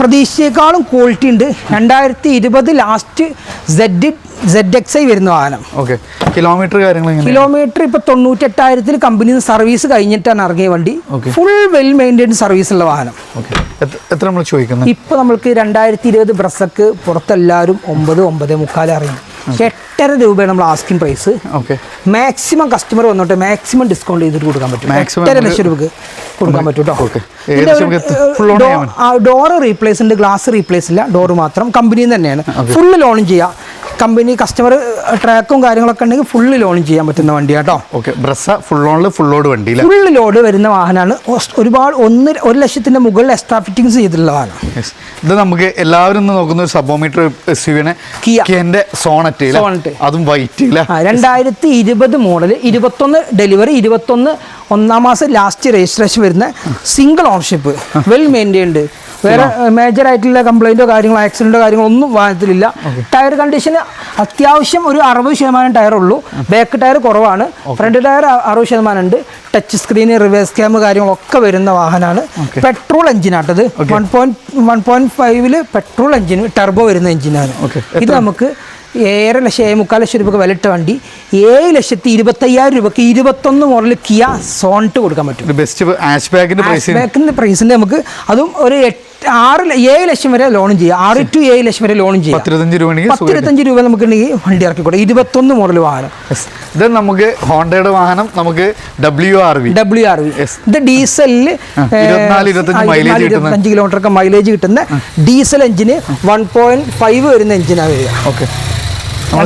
പ്രതീക്ഷയേക്കാളും ക്വാളിറ്റി ഉണ്ട്. രണ്ടായിരത്തി ഇരുപത് last Z Z X I വരുന്ന വാഹനം. ഓക്കെ. കിലോമീറ്റർ കാര്യങ്ങൾ കിലോമീറ്റർ ഇപ്പൊ തൊണ്ണൂറ്റെട്ടായിരത്തിൽ കമ്പനി സർവീസ് കഴിഞ്ഞിട്ടാണ് ഇറങ്ങിയ വണ്ടി. ഫുൾ വെൽ മെയിന്റൈൻഡ് സർവീസ് ഉള്ള വാഹനം. ഓക്കെ. എത്ര നമ്മൾ ചോദിക്കുന്നത്? ഇപ്പൊ നമ്മൾക്ക് രണ്ടായിരത്തി ഇരുപത് ബ്രസക്ക് പുറത്തെല്ലാവരും ഒമ്പത് ഒമ്പത് മുക്കാൽ അറിയും. എട്ടര രൂപയാണ് നമ്മൾ asking price okay. Maximum customer വന്നോട്ടെ മാക്സിമം ഡിസ്കൗണ്ട് ചെയ്തിട്ട് കൊടുക്കാൻ പറ്റും. എട്ടര ലക്ഷം രൂപക്ക് കൊടുക്കാൻ പറ്റും കേട്ടോ ഡോറ് റീപ്ലേസ് ഉണ്ട് ഗ്ലാസ് റീപ്ലേസ് ഇല്ല ഡോർ മാത്രം. കമ്പനിയിൽ തന്നെയാണ്. ഫുള്ള് ലോണും ചെയ്യാം. കമ്പനി കസ്റ്റമർ ട്രാക്കും കാര്യങ്ങളൊക്കെ ഉണ്ടെങ്കിൽ ഫുള്ള് ലോൺ ചെയ്യാൻ പറ്റുന്ന വണ്ടിയാണ് കേട്ടോ ഓക്കെ ബ്രസ്സ ഫുൾ ഓണിൽ ഫുൾ ലോഡ് വണ്ടി ഫുള്ള് ഫുൾ ലോഡ് വരുന്ന വാഹനമാണ് ഒരുപാട് ഒന്ന് ഒരു ലക്ഷത്തിന്റെ മുകളിൽ എക്സ്ട്രാ ഫിറ്റിംഗ്സ് ചെയ്തിട്ടുള്ള വാഹനം. ഇത് നമുക്ക് എല്ലാവരും നോക്കുന്ന ഒരു സബോമീറ്റർ എസ് യു വിനെ Kia. കിയന്റെ സോണറ്റ് അതും വൈറ്റ് രണ്ടായിരത്തി ഇരുപത് മോഡൽ ഇരുപത്തൊന്ന് ഡെലിവറി ഇരുപത്തൊന്ന് ഒന്നാം മാസം ലാസ്റ്റ് രജിസ്ട്രേഷൻ വരുന്ന സിംഗിൾ ഓൺഷിപ്പ് വെൽ മെയിന്റൈൻഡ് വേറെ മേജർ ആയിട്ടുള്ള കംപ്ലൈന്റോ കാര്യങ്ങളോ ആക്സിഡന്റോ കാര്യങ്ങളോ ഒന്നും വാഹനത്തിലില്ല ടയർ കണ്ടീഷൻ അത്യാവശ്യം ഒരു അറുപത് ശതമാനം ടയർ ഉള്ളൂ. ബാക്ക് ടയർ കുറവാണ്. ഫ്രണ്ട് ടയർ അറുപത് ശതമാനം ഉണ്ട്. ടച്ച് സ്ക്രീൻ റിവേഴ്സ് ക്യാം കാര്യങ്ങളൊക്കെ വരുന്ന വാഹനമാണ്. പെട്രോൾ എഞ്ചിനാട്ടത് വൺ പോയിന്റ് വൺ പോയിന്റ് ഫൈവിൽ പെട്രോൾ എഞ്ചിൻ ടെർബോ വരുന്ന എഞ്ചിനാണ് ഇത് നമുക്ക് ഏഴര ലക്ഷം മുക്കാൽ ലക്ഷം രൂപക്ക് വിലയിട്ട വണ്ടി. ഏഴ് ലക്ഷത്തി ഇരുപത്തയ്യായിരം രൂപക്ക് ഇരുപത്തൊന്ന് മോഡൽ കിയ സോണിട്ട് കൊടുക്കാൻ പറ്റും. ബെസ്റ്റ് ആഷ് ബാക്കിന്റെ പ്രൈസിന്റെ നമുക്ക് അതും ഒരു എട്ട് ആറ് ഏഴ് ലക്ഷം വരെ ലോണും ചെയ്യാം. ആറ് ടു ഏഴ് ലക്ഷം വരെ ലോണും ചെയ്യാം. പത്തിരുപത്തഞ്ച് രൂപ പത്തിരുപത്തഞ്ച് രൂപ നമുക്ക് വണ്ടി ഇറക്കിക്കൂടെ ഇരുപത്തൊന്ന് മോഡൽ വാഹനം. ഇത് നമുക്ക് ഹോണ്ടയുടെ വാഹനം നമുക്ക് W R V W R V ഇത് ഡീസലിൽ ഇരുപത്തഞ്ച് കിലോമീറ്റർ ഒക്കെ മൈലേജ് കിട്ടുന്ന diesel engine one point five വരുന്ന എഞ്ചിനാണ് വരിക. ഓക്കെ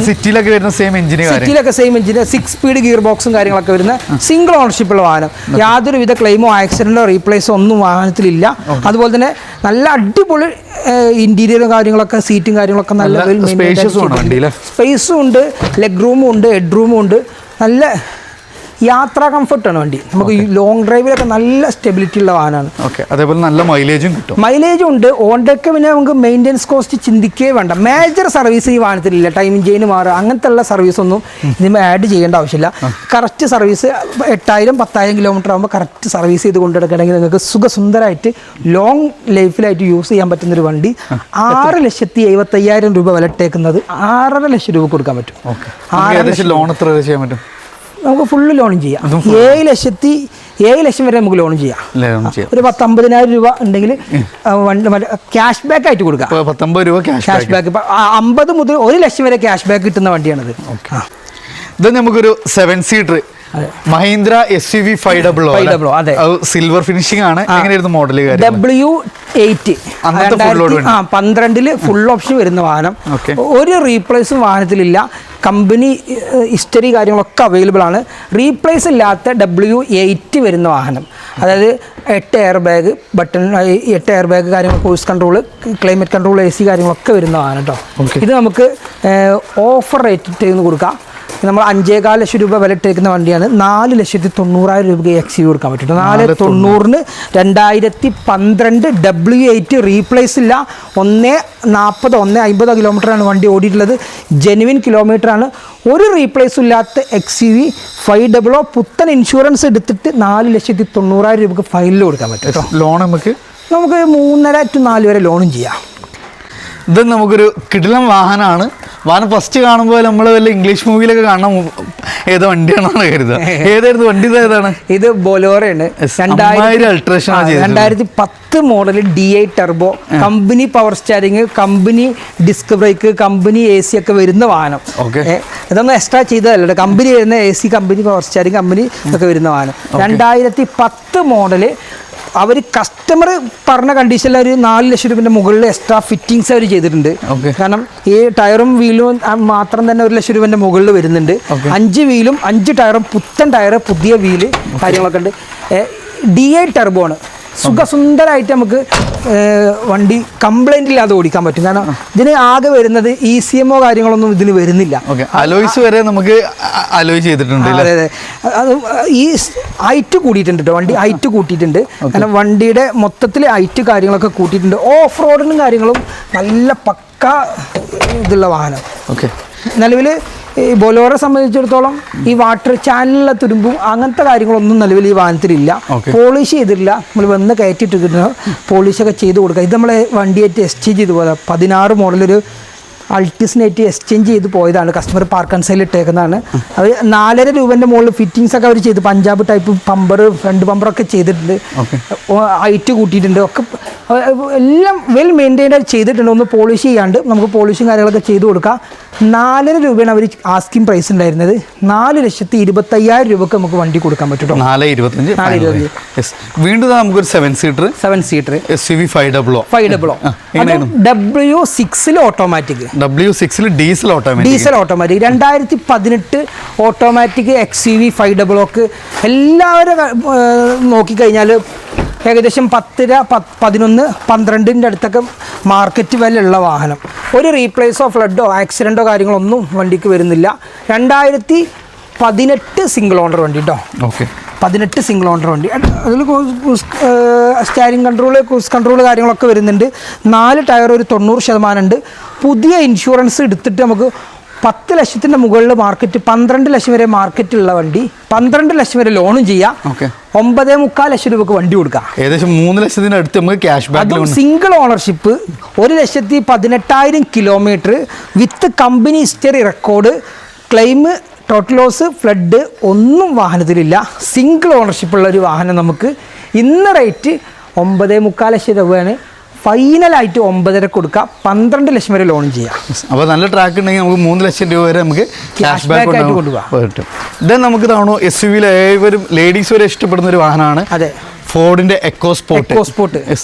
സിറ്റിയിലൊക്കെ വരുന്ന സെയിം എഞ്ചിന് സിറ്റിയിലൊക്കെ same engine six speed gear ബോക്സും കാര്യങ്ങളൊക്കെ വരുന്ന സിംഗിൾ ഓണർഷിപ്പുള്ള വാഹനം. യാതൊരുവിധ ക്ലെയിമോ ആക്സിഡന്റോ റീപ്ലേസോ ഒന്നും വാഹനത്തിലില്ല. അതുപോലെ തന്നെ നല്ല അടിപൊളി ഇന്റീരിയറും കാര്യങ്ങളൊക്കെ സീറ്റും കാര്യങ്ങളൊക്കെ നല്ല? സ്പേസും ഉണ്ട് ലെഗ് റൂമും ഉണ്ട് ഹെഡ് റൂമും ഉണ്ട്. നല്ല യാത്രാ കംഫർട്ടാണ് വണ്ടി. നമുക്ക് ഈ ലോങ് ഡ്രൈവിലൊക്കെ നല്ല സ്റ്റെബിലിറ്റി ഉള്ള വാഹനമാണ്. ഓക്കെ അതേപോലെ നല്ല മൈലേജും കിട്ടും. മൈലേജും ഉണ്ട്. ഓണ്ടൊക്കെ പിന്നെ നമുക്ക് മെയിന്റെനൻസ് കോസ്റ്റ് ചിന്തിക്കേ വേണ്ട. മേജർ സർവീസ് ഈ വാഹനത്തിലില്ല. ടൈമിംഗ് ചെയിന് മാറുക അങ്ങനത്തെ ഉള്ള സർവീസ് ഒന്നും ഇതിന് ആഡ് ചെയ്യേണ്ട ആവശ്യമില്ല. കറക്റ്റ് സർവീസ് എട്ടായിരം പത്തായിരം കിലോമീറ്റർ ആകുമ്പോൾ കറക്റ്റ് സർവീസ് ചെയ്ത് കൊണ്ടെടുക്കണമെങ്കിൽ നിങ്ങൾക്ക് സുഖസുന്ദരമായിട്ട് ലോങ് ലൈഫിലായിട്ട് യൂസ് ചെയ്യാൻ പറ്റുന്ന ഒരു വണ്ടി. ആറ് ലക്ഷത്തി എഴുപത്തയ്യായിരം രൂപ വിലട്ടേക്കുന്നത് ആറര ലക്ഷം രൂപ കൊടുക്കാൻ പറ്റും. ഓക്കെ ഏകദേശം ലോൺ എത്ര ചെയ്യാൻ പറ്റും? നമുക്ക് ഫുള്ള് ലോണും ചെയ്യാം. ഏഴ് ലക്ഷത്തി ഏഴ് ലക്ഷം വരെ നമുക്ക് ലോണും ചെയ്യാം. ഒരു പത്തമ്പതിനായിരം രൂപ ഉണ്ടെങ്കിൽ ക്യാഷ് ബാക്ക് ആയിട്ട് കൊടുക്കാം. പത്തൊമ്പത് രൂപ ക്യാഷ് ബാക്ക് അമ്പത് മുതൽ ഒരു ലക്ഷം വരെ ക്യാഷ് ബാക്ക് കിട്ടുന്ന വണ്ടിയാണിത്. ഇത് നമുക്കൊരു seven seater Mahindra S U V five double 500, അതെ. സിൽവർ ഫിനിഷിംഗ് ആണ്. എങ്ങനെയായിരുന്നു മോഡൽ ഡബ്ല്യു എയ്റ്റ് ആ പന്ത്രണ്ടിൽ ഫുൾ ഓപ്ഷൻ വരുന്ന വാഹനം. ഓക്കെ. ഒരു റീപ്ലേസും വാഹനത്തിലില്ല. കമ്പനി ഹിസ്റ്ററി കാര്യങ്ങളൊക്കെ അവൈലബിൾ ആണ്. റീപ്ലേസ് ഇല്ലാത്ത ഡബ്ല്യു എയ്റ്റ് വരുന്ന വാഹനം. അതായത് എട്ട് എയർ ബാഗ് ബട്ടൺ എട്ട് എയർ ബാഗ് കാര്യങ്ങൾ cruise control climate control A C കാര്യങ്ങളൊക്കെ വരുന്ന വാഹനം കേട്ടോ ഇത് നമുക്ക് ഓഫർ റേറ്റ് കൊടുക്കാം. നമ്മൾ അഞ്ചേകാൽ ലക്ഷം രൂപ വില ഇട്ടേക്കുന്ന വണ്ടിയാണ്. നാല് ലക്ഷത്തി തൊണ്ണൂറായിരം രൂപയ്ക്ക് എക്സ് യു കൊടുക്കാൻ പറ്റും. നാല് തൊണ്ണൂറിന് രണ്ടായിരത്തി പന്ത്രണ്ട് ഡബ്ല്യു എയ്റ്റ് റീപ്ലേസ് ഇല്ല. ഒന്ന് നാൽപ്പത് ഒന്ന് അമ്പതോ കിലോമീറ്ററാണ് വണ്ടി ഓടിയിട്ടുള്ളത്. ജെനുവിൻ കിലോമീറ്ററാണ് ഒരു റീപ്ലേസും ഇല്ലാത്ത എക്സ് യു വി ഫൈവ് ഡബിളോ പുത്തൻ ഇൻഷുറൻസ് എടുത്തിട്ട് നാല് ലക്ഷത്തി തൊണ്ണൂറായിരം രൂപയ്ക്ക് ഫൈനൽ കൊടുക്കാൻ പറ്റും കേട്ടോ. ലോൺ നമുക്ക്? നമുക്ക് മൂന്നര ടു നാല് വരെ ലോണും ചെയ്യാം. ഇത് നമുക്കൊരു കിടിലം വാഹനമാണ് വാഹനം ഫസ്റ്റ് കാണുമ്പോൾ നമ്മൾ വല്ല ഇംഗ്ലീഷ് മൂവിയിലൊക്കെ കാണാൻ ഏത് വണ്ടിയാണെന്നാണ് കരുതുക. ഏതായിരുന്നു വണ്ടി ഏതാണ്? ഇത് ബൊലോറയാണ്. അൾട്രേഷൻ. രണ്ടായിരത്തി പത്ത് model D I turbo company power steering company disc brake company A C ഒക്കെ വരുന്ന വാഹനം. ഇതൊന്നും എക്സ്ട്രാ ചെയ്തതല്ല കമ്പനി വരുന്ന A C company power steering company ഒക്കെ വരുന്ന വാഹനം. രണ്ടായിരത്തി പത്ത് മോഡൽ അവർ കസ്റ്റമർ പറഞ്ഞ കണ്ടീഷനിൽ ഒരു നാല് ലക്ഷം രൂപന്റെ മുകളിൽ എക്സ്ട്രാ ഫിറ്റിങ്സ് അവർ ചെയ്തിട്ടുണ്ട്. കാരണം ഈ ടയറും വീലും മാത്രം തന്നെ ഒരു ലക്ഷം രൂപന്റെ മുകളിൽ വരുന്നുണ്ട്. അഞ്ച് വീലും അഞ്ച് ടയറും പുത്തൻ ടയർ പുതിയ വീൽ കാര്യങ്ങളൊക്കെ ഉണ്ട്. ഡി ഐ ടെർബോ ആണ്. സുഖസുന്ദരമായിട്ട് നമുക്ക് വണ്ടി കംപ്ലൈന്റ് ഇല്ലാതെ ഓടിക്കാൻ പറ്റും. കാരണം ഇതിന് ആകെ വരുന്നത് ഇ സി എമ്മോ കാര്യങ്ങളൊന്നും ഇതിന് വരുന്നില്ല. അലോയ്സ് വരെ നമുക്ക് അലോയ് ചെയ്തിട്ടുണ്ട് അതെ അതെ. അത് ഈ ഹൈറ്റ് കൂട്ടിയിട്ടുണ്ട് കേട്ടോ വണ്ടി ഹൈറ്റ് കൂട്ടിയിട്ടുണ്ട്. കാരണം വണ്ടിയുടെ മൊത്തത്തിൽ ഹൈറ്റ് കാര്യങ്ങളൊക്കെ കൂട്ടിയിട്ടുണ്ട്. ഓഫ് റോഡിനും കാര്യങ്ങളും നല്ല പക്ക ഇതുള്ള വാഹനം. ഓക്കെ. നിലവിൽ ഈ ബൊലോറെ സംബന്ധിച്ചിടത്തോളം ഈ വാട്ടർ ചാനലിലെ തുരുമ്പും അങ്ങനത്തെ കാര്യങ്ങളൊന്നും നിലവിൽ ഈ വാഹനത്തിലില്ല. പോളിഷ് ചെയ്തിട്ടില്ല. നമ്മൾ വന്ന് കയറ്റിയിട്ട് കിട്ടുന്ന പോളിഷൊക്കെ ചെയ്ത് കൊടുക്കുക. ഇത് നമ്മളെ വണ്ടിയായിട്ട് എക്സ്ചേഞ്ച് ചെയ്ത് പോലെ പതിനാറ് മോഡലൊരു അൾട്ടിസിനായിട്ട് എക്സ്ചേഞ്ച് ചെയ്ത് പോയതാണ്. കസ്റ്റമർ പാർക്ക് ആൻഡ് സൈഡിൽ ഇട്ടേക്കുന്നതാണ്. അവർ നാലര രൂപന്റെ മുകളിൽ ഫിറ്റിങ്സ് ഒക്കെ അവർ ചെയ്ത്. പഞ്ചാബ് ടൈപ്പ് പമ്പർ ഫ്രണ്ട് പമ്പറൊക്കെ ചെയ്തിട്ടുണ്ട്. ഹൈറ്റ് കൂട്ടിയിട്ടുണ്ട്. ഒക്കെ എല്ലാം വെൽ മെയിന്റൈൻഡ് ചെയ്തിട്ടുണ്ട്. ഒന്ന് പോളിഷ് ചെയ്യാണ്ട് നമുക്ക് പോളിഷും കാര്യങ്ങളൊക്കെ ചെയ്ത് കൊടുക്കാം. നാലര രൂപയാണ് അവർ ആസ്കിങ് പ്രൈസ് ഉണ്ടായിരുന്നത്. നാല് ലക്ഷത്തി ഇരുപത്തയ്യായിരം രൂപക്ക് നമുക്ക് വണ്ടി കൊടുക്കാൻ പറ്റും നാല് ഇരുപത്തഞ്ച് നാല് ഇരുപത്തഞ്ച്. വീണ്ടും നമുക്ക് നമുക്കൊരു seven seater seven seater S U V five double O five ഡബിളോ ആ, ഡബ്ല്യു സിക്സിൽ ഓട്ടോമാറ്റിക് ഡബ്ല്യു സിക്സിൽ ഡീസൽ ഓട്ടോമാറ്റിക് ഡീസൽ ഓട്ടോമാറ്റിക് രണ്ടായിരത്തി പതിനെട്ട് automatic X U V five double ഓക്ക് എല്ലാവരും നോക്കിക്കഴിഞ്ഞാൽ ഏകദേശം പത്തര പത്ത് പതിനൊന്ന് പന്ത്രണ്ടിന്റെ അടുത്തൊക്കെ മാർക്കറ്റ് വില ഉള്ള വാഹനം. ഒരു റീപ്ലേസോ ഫ്ലഡോ ആക്സിഡന്റോ കാര്യങ്ങളൊന്നും വണ്ടിക്ക് വരുന്നില്ല. രണ്ടായിരത്തി പതിനെട്ട് സിംഗിൾ ഓണർ വണ്ടി കേട്ടോ ഓക്കെ. പതിനെട്ട് സിംഗിൾ ഓണർ വണ്ടി. അതിൽ സ്റ്റാരിങ് കൺട്രോൾ ക്രൂസ് കൺട്രോൾ കാര്യങ്ങളൊക്കെ വരുന്നുണ്ട്. നാല് ടയർ ഒരു തൊണ്ണൂറ് ശതമാനം ഉണ്ട് പുതിയ ഇൻഷുറൻസ് എടുത്തിട്ട് നമുക്ക് പത്ത് ലക്ഷത്തിന്റെ മുകളിൽ മാർക്കറ്റ് പന്ത്രണ്ട് ലക്ഷം വരെ മാർക്കറ്റുള്ള വണ്ടി പന്ത്രണ്ട് ലക്ഷം വരെ ലോണും ചെയ്യാം. ഓക്കെ. ഒമ്പതേ മുക്കാൽ ലക്ഷം രൂപക്ക് വണ്ടി കൊടുക്കാം. ഏകദേശം മൂന്ന് ലക്ഷത്തിന് അടുത്ത് നമുക്ക് ക്യാഷ് ബാക്ക് അതും സിംഗിൾ ഓണർഷിപ്പ് ഒരു ലക്ഷത്തി പതിനെട്ടായിരം kilometre with company history record claim total loss flood ഒന്നും വാഹനത്തിലില്ല. സിംഗിൾ ഓണർഷിപ്പ് ഉള്ള ഒരു വാഹനം നമുക്ക് ഇന്ന് റേറ്റ് ഒമ്പത് മുക്കാൽ ലക്ഷം രൂപയാണ്. ഫൈനലായിട്ട് ഒമ്പതര കൊടുക്കുക പന്ത്രണ്ട് ലക്ഷം വരെ ലോൺ ചെയ്യാം. അപ്പോൾ നല്ല ട്രാക്ക് ഉണ്ടെങ്കിൽ നമുക്ക് മൂന്ന് ലക്ഷം രൂപ വരെ നമുക്ക് ക്യാഷ് ബാക്ക് ആയിട്ട് കൊണ്ടുപോകാം കൊണ്ടുപോകാം. പറ്റും ഇത് നമുക്ക് ഇതാണോ എസ് യു വിയിൽ ഏവരും ലേഡീസ് വരെ ഇഷ്ടപ്പെടുന്ന ഒരു വാഹനമാണ്. അതെ. ഫോർഡിന്റെ എക്കോ സ്പോർട്ട് എക്കോ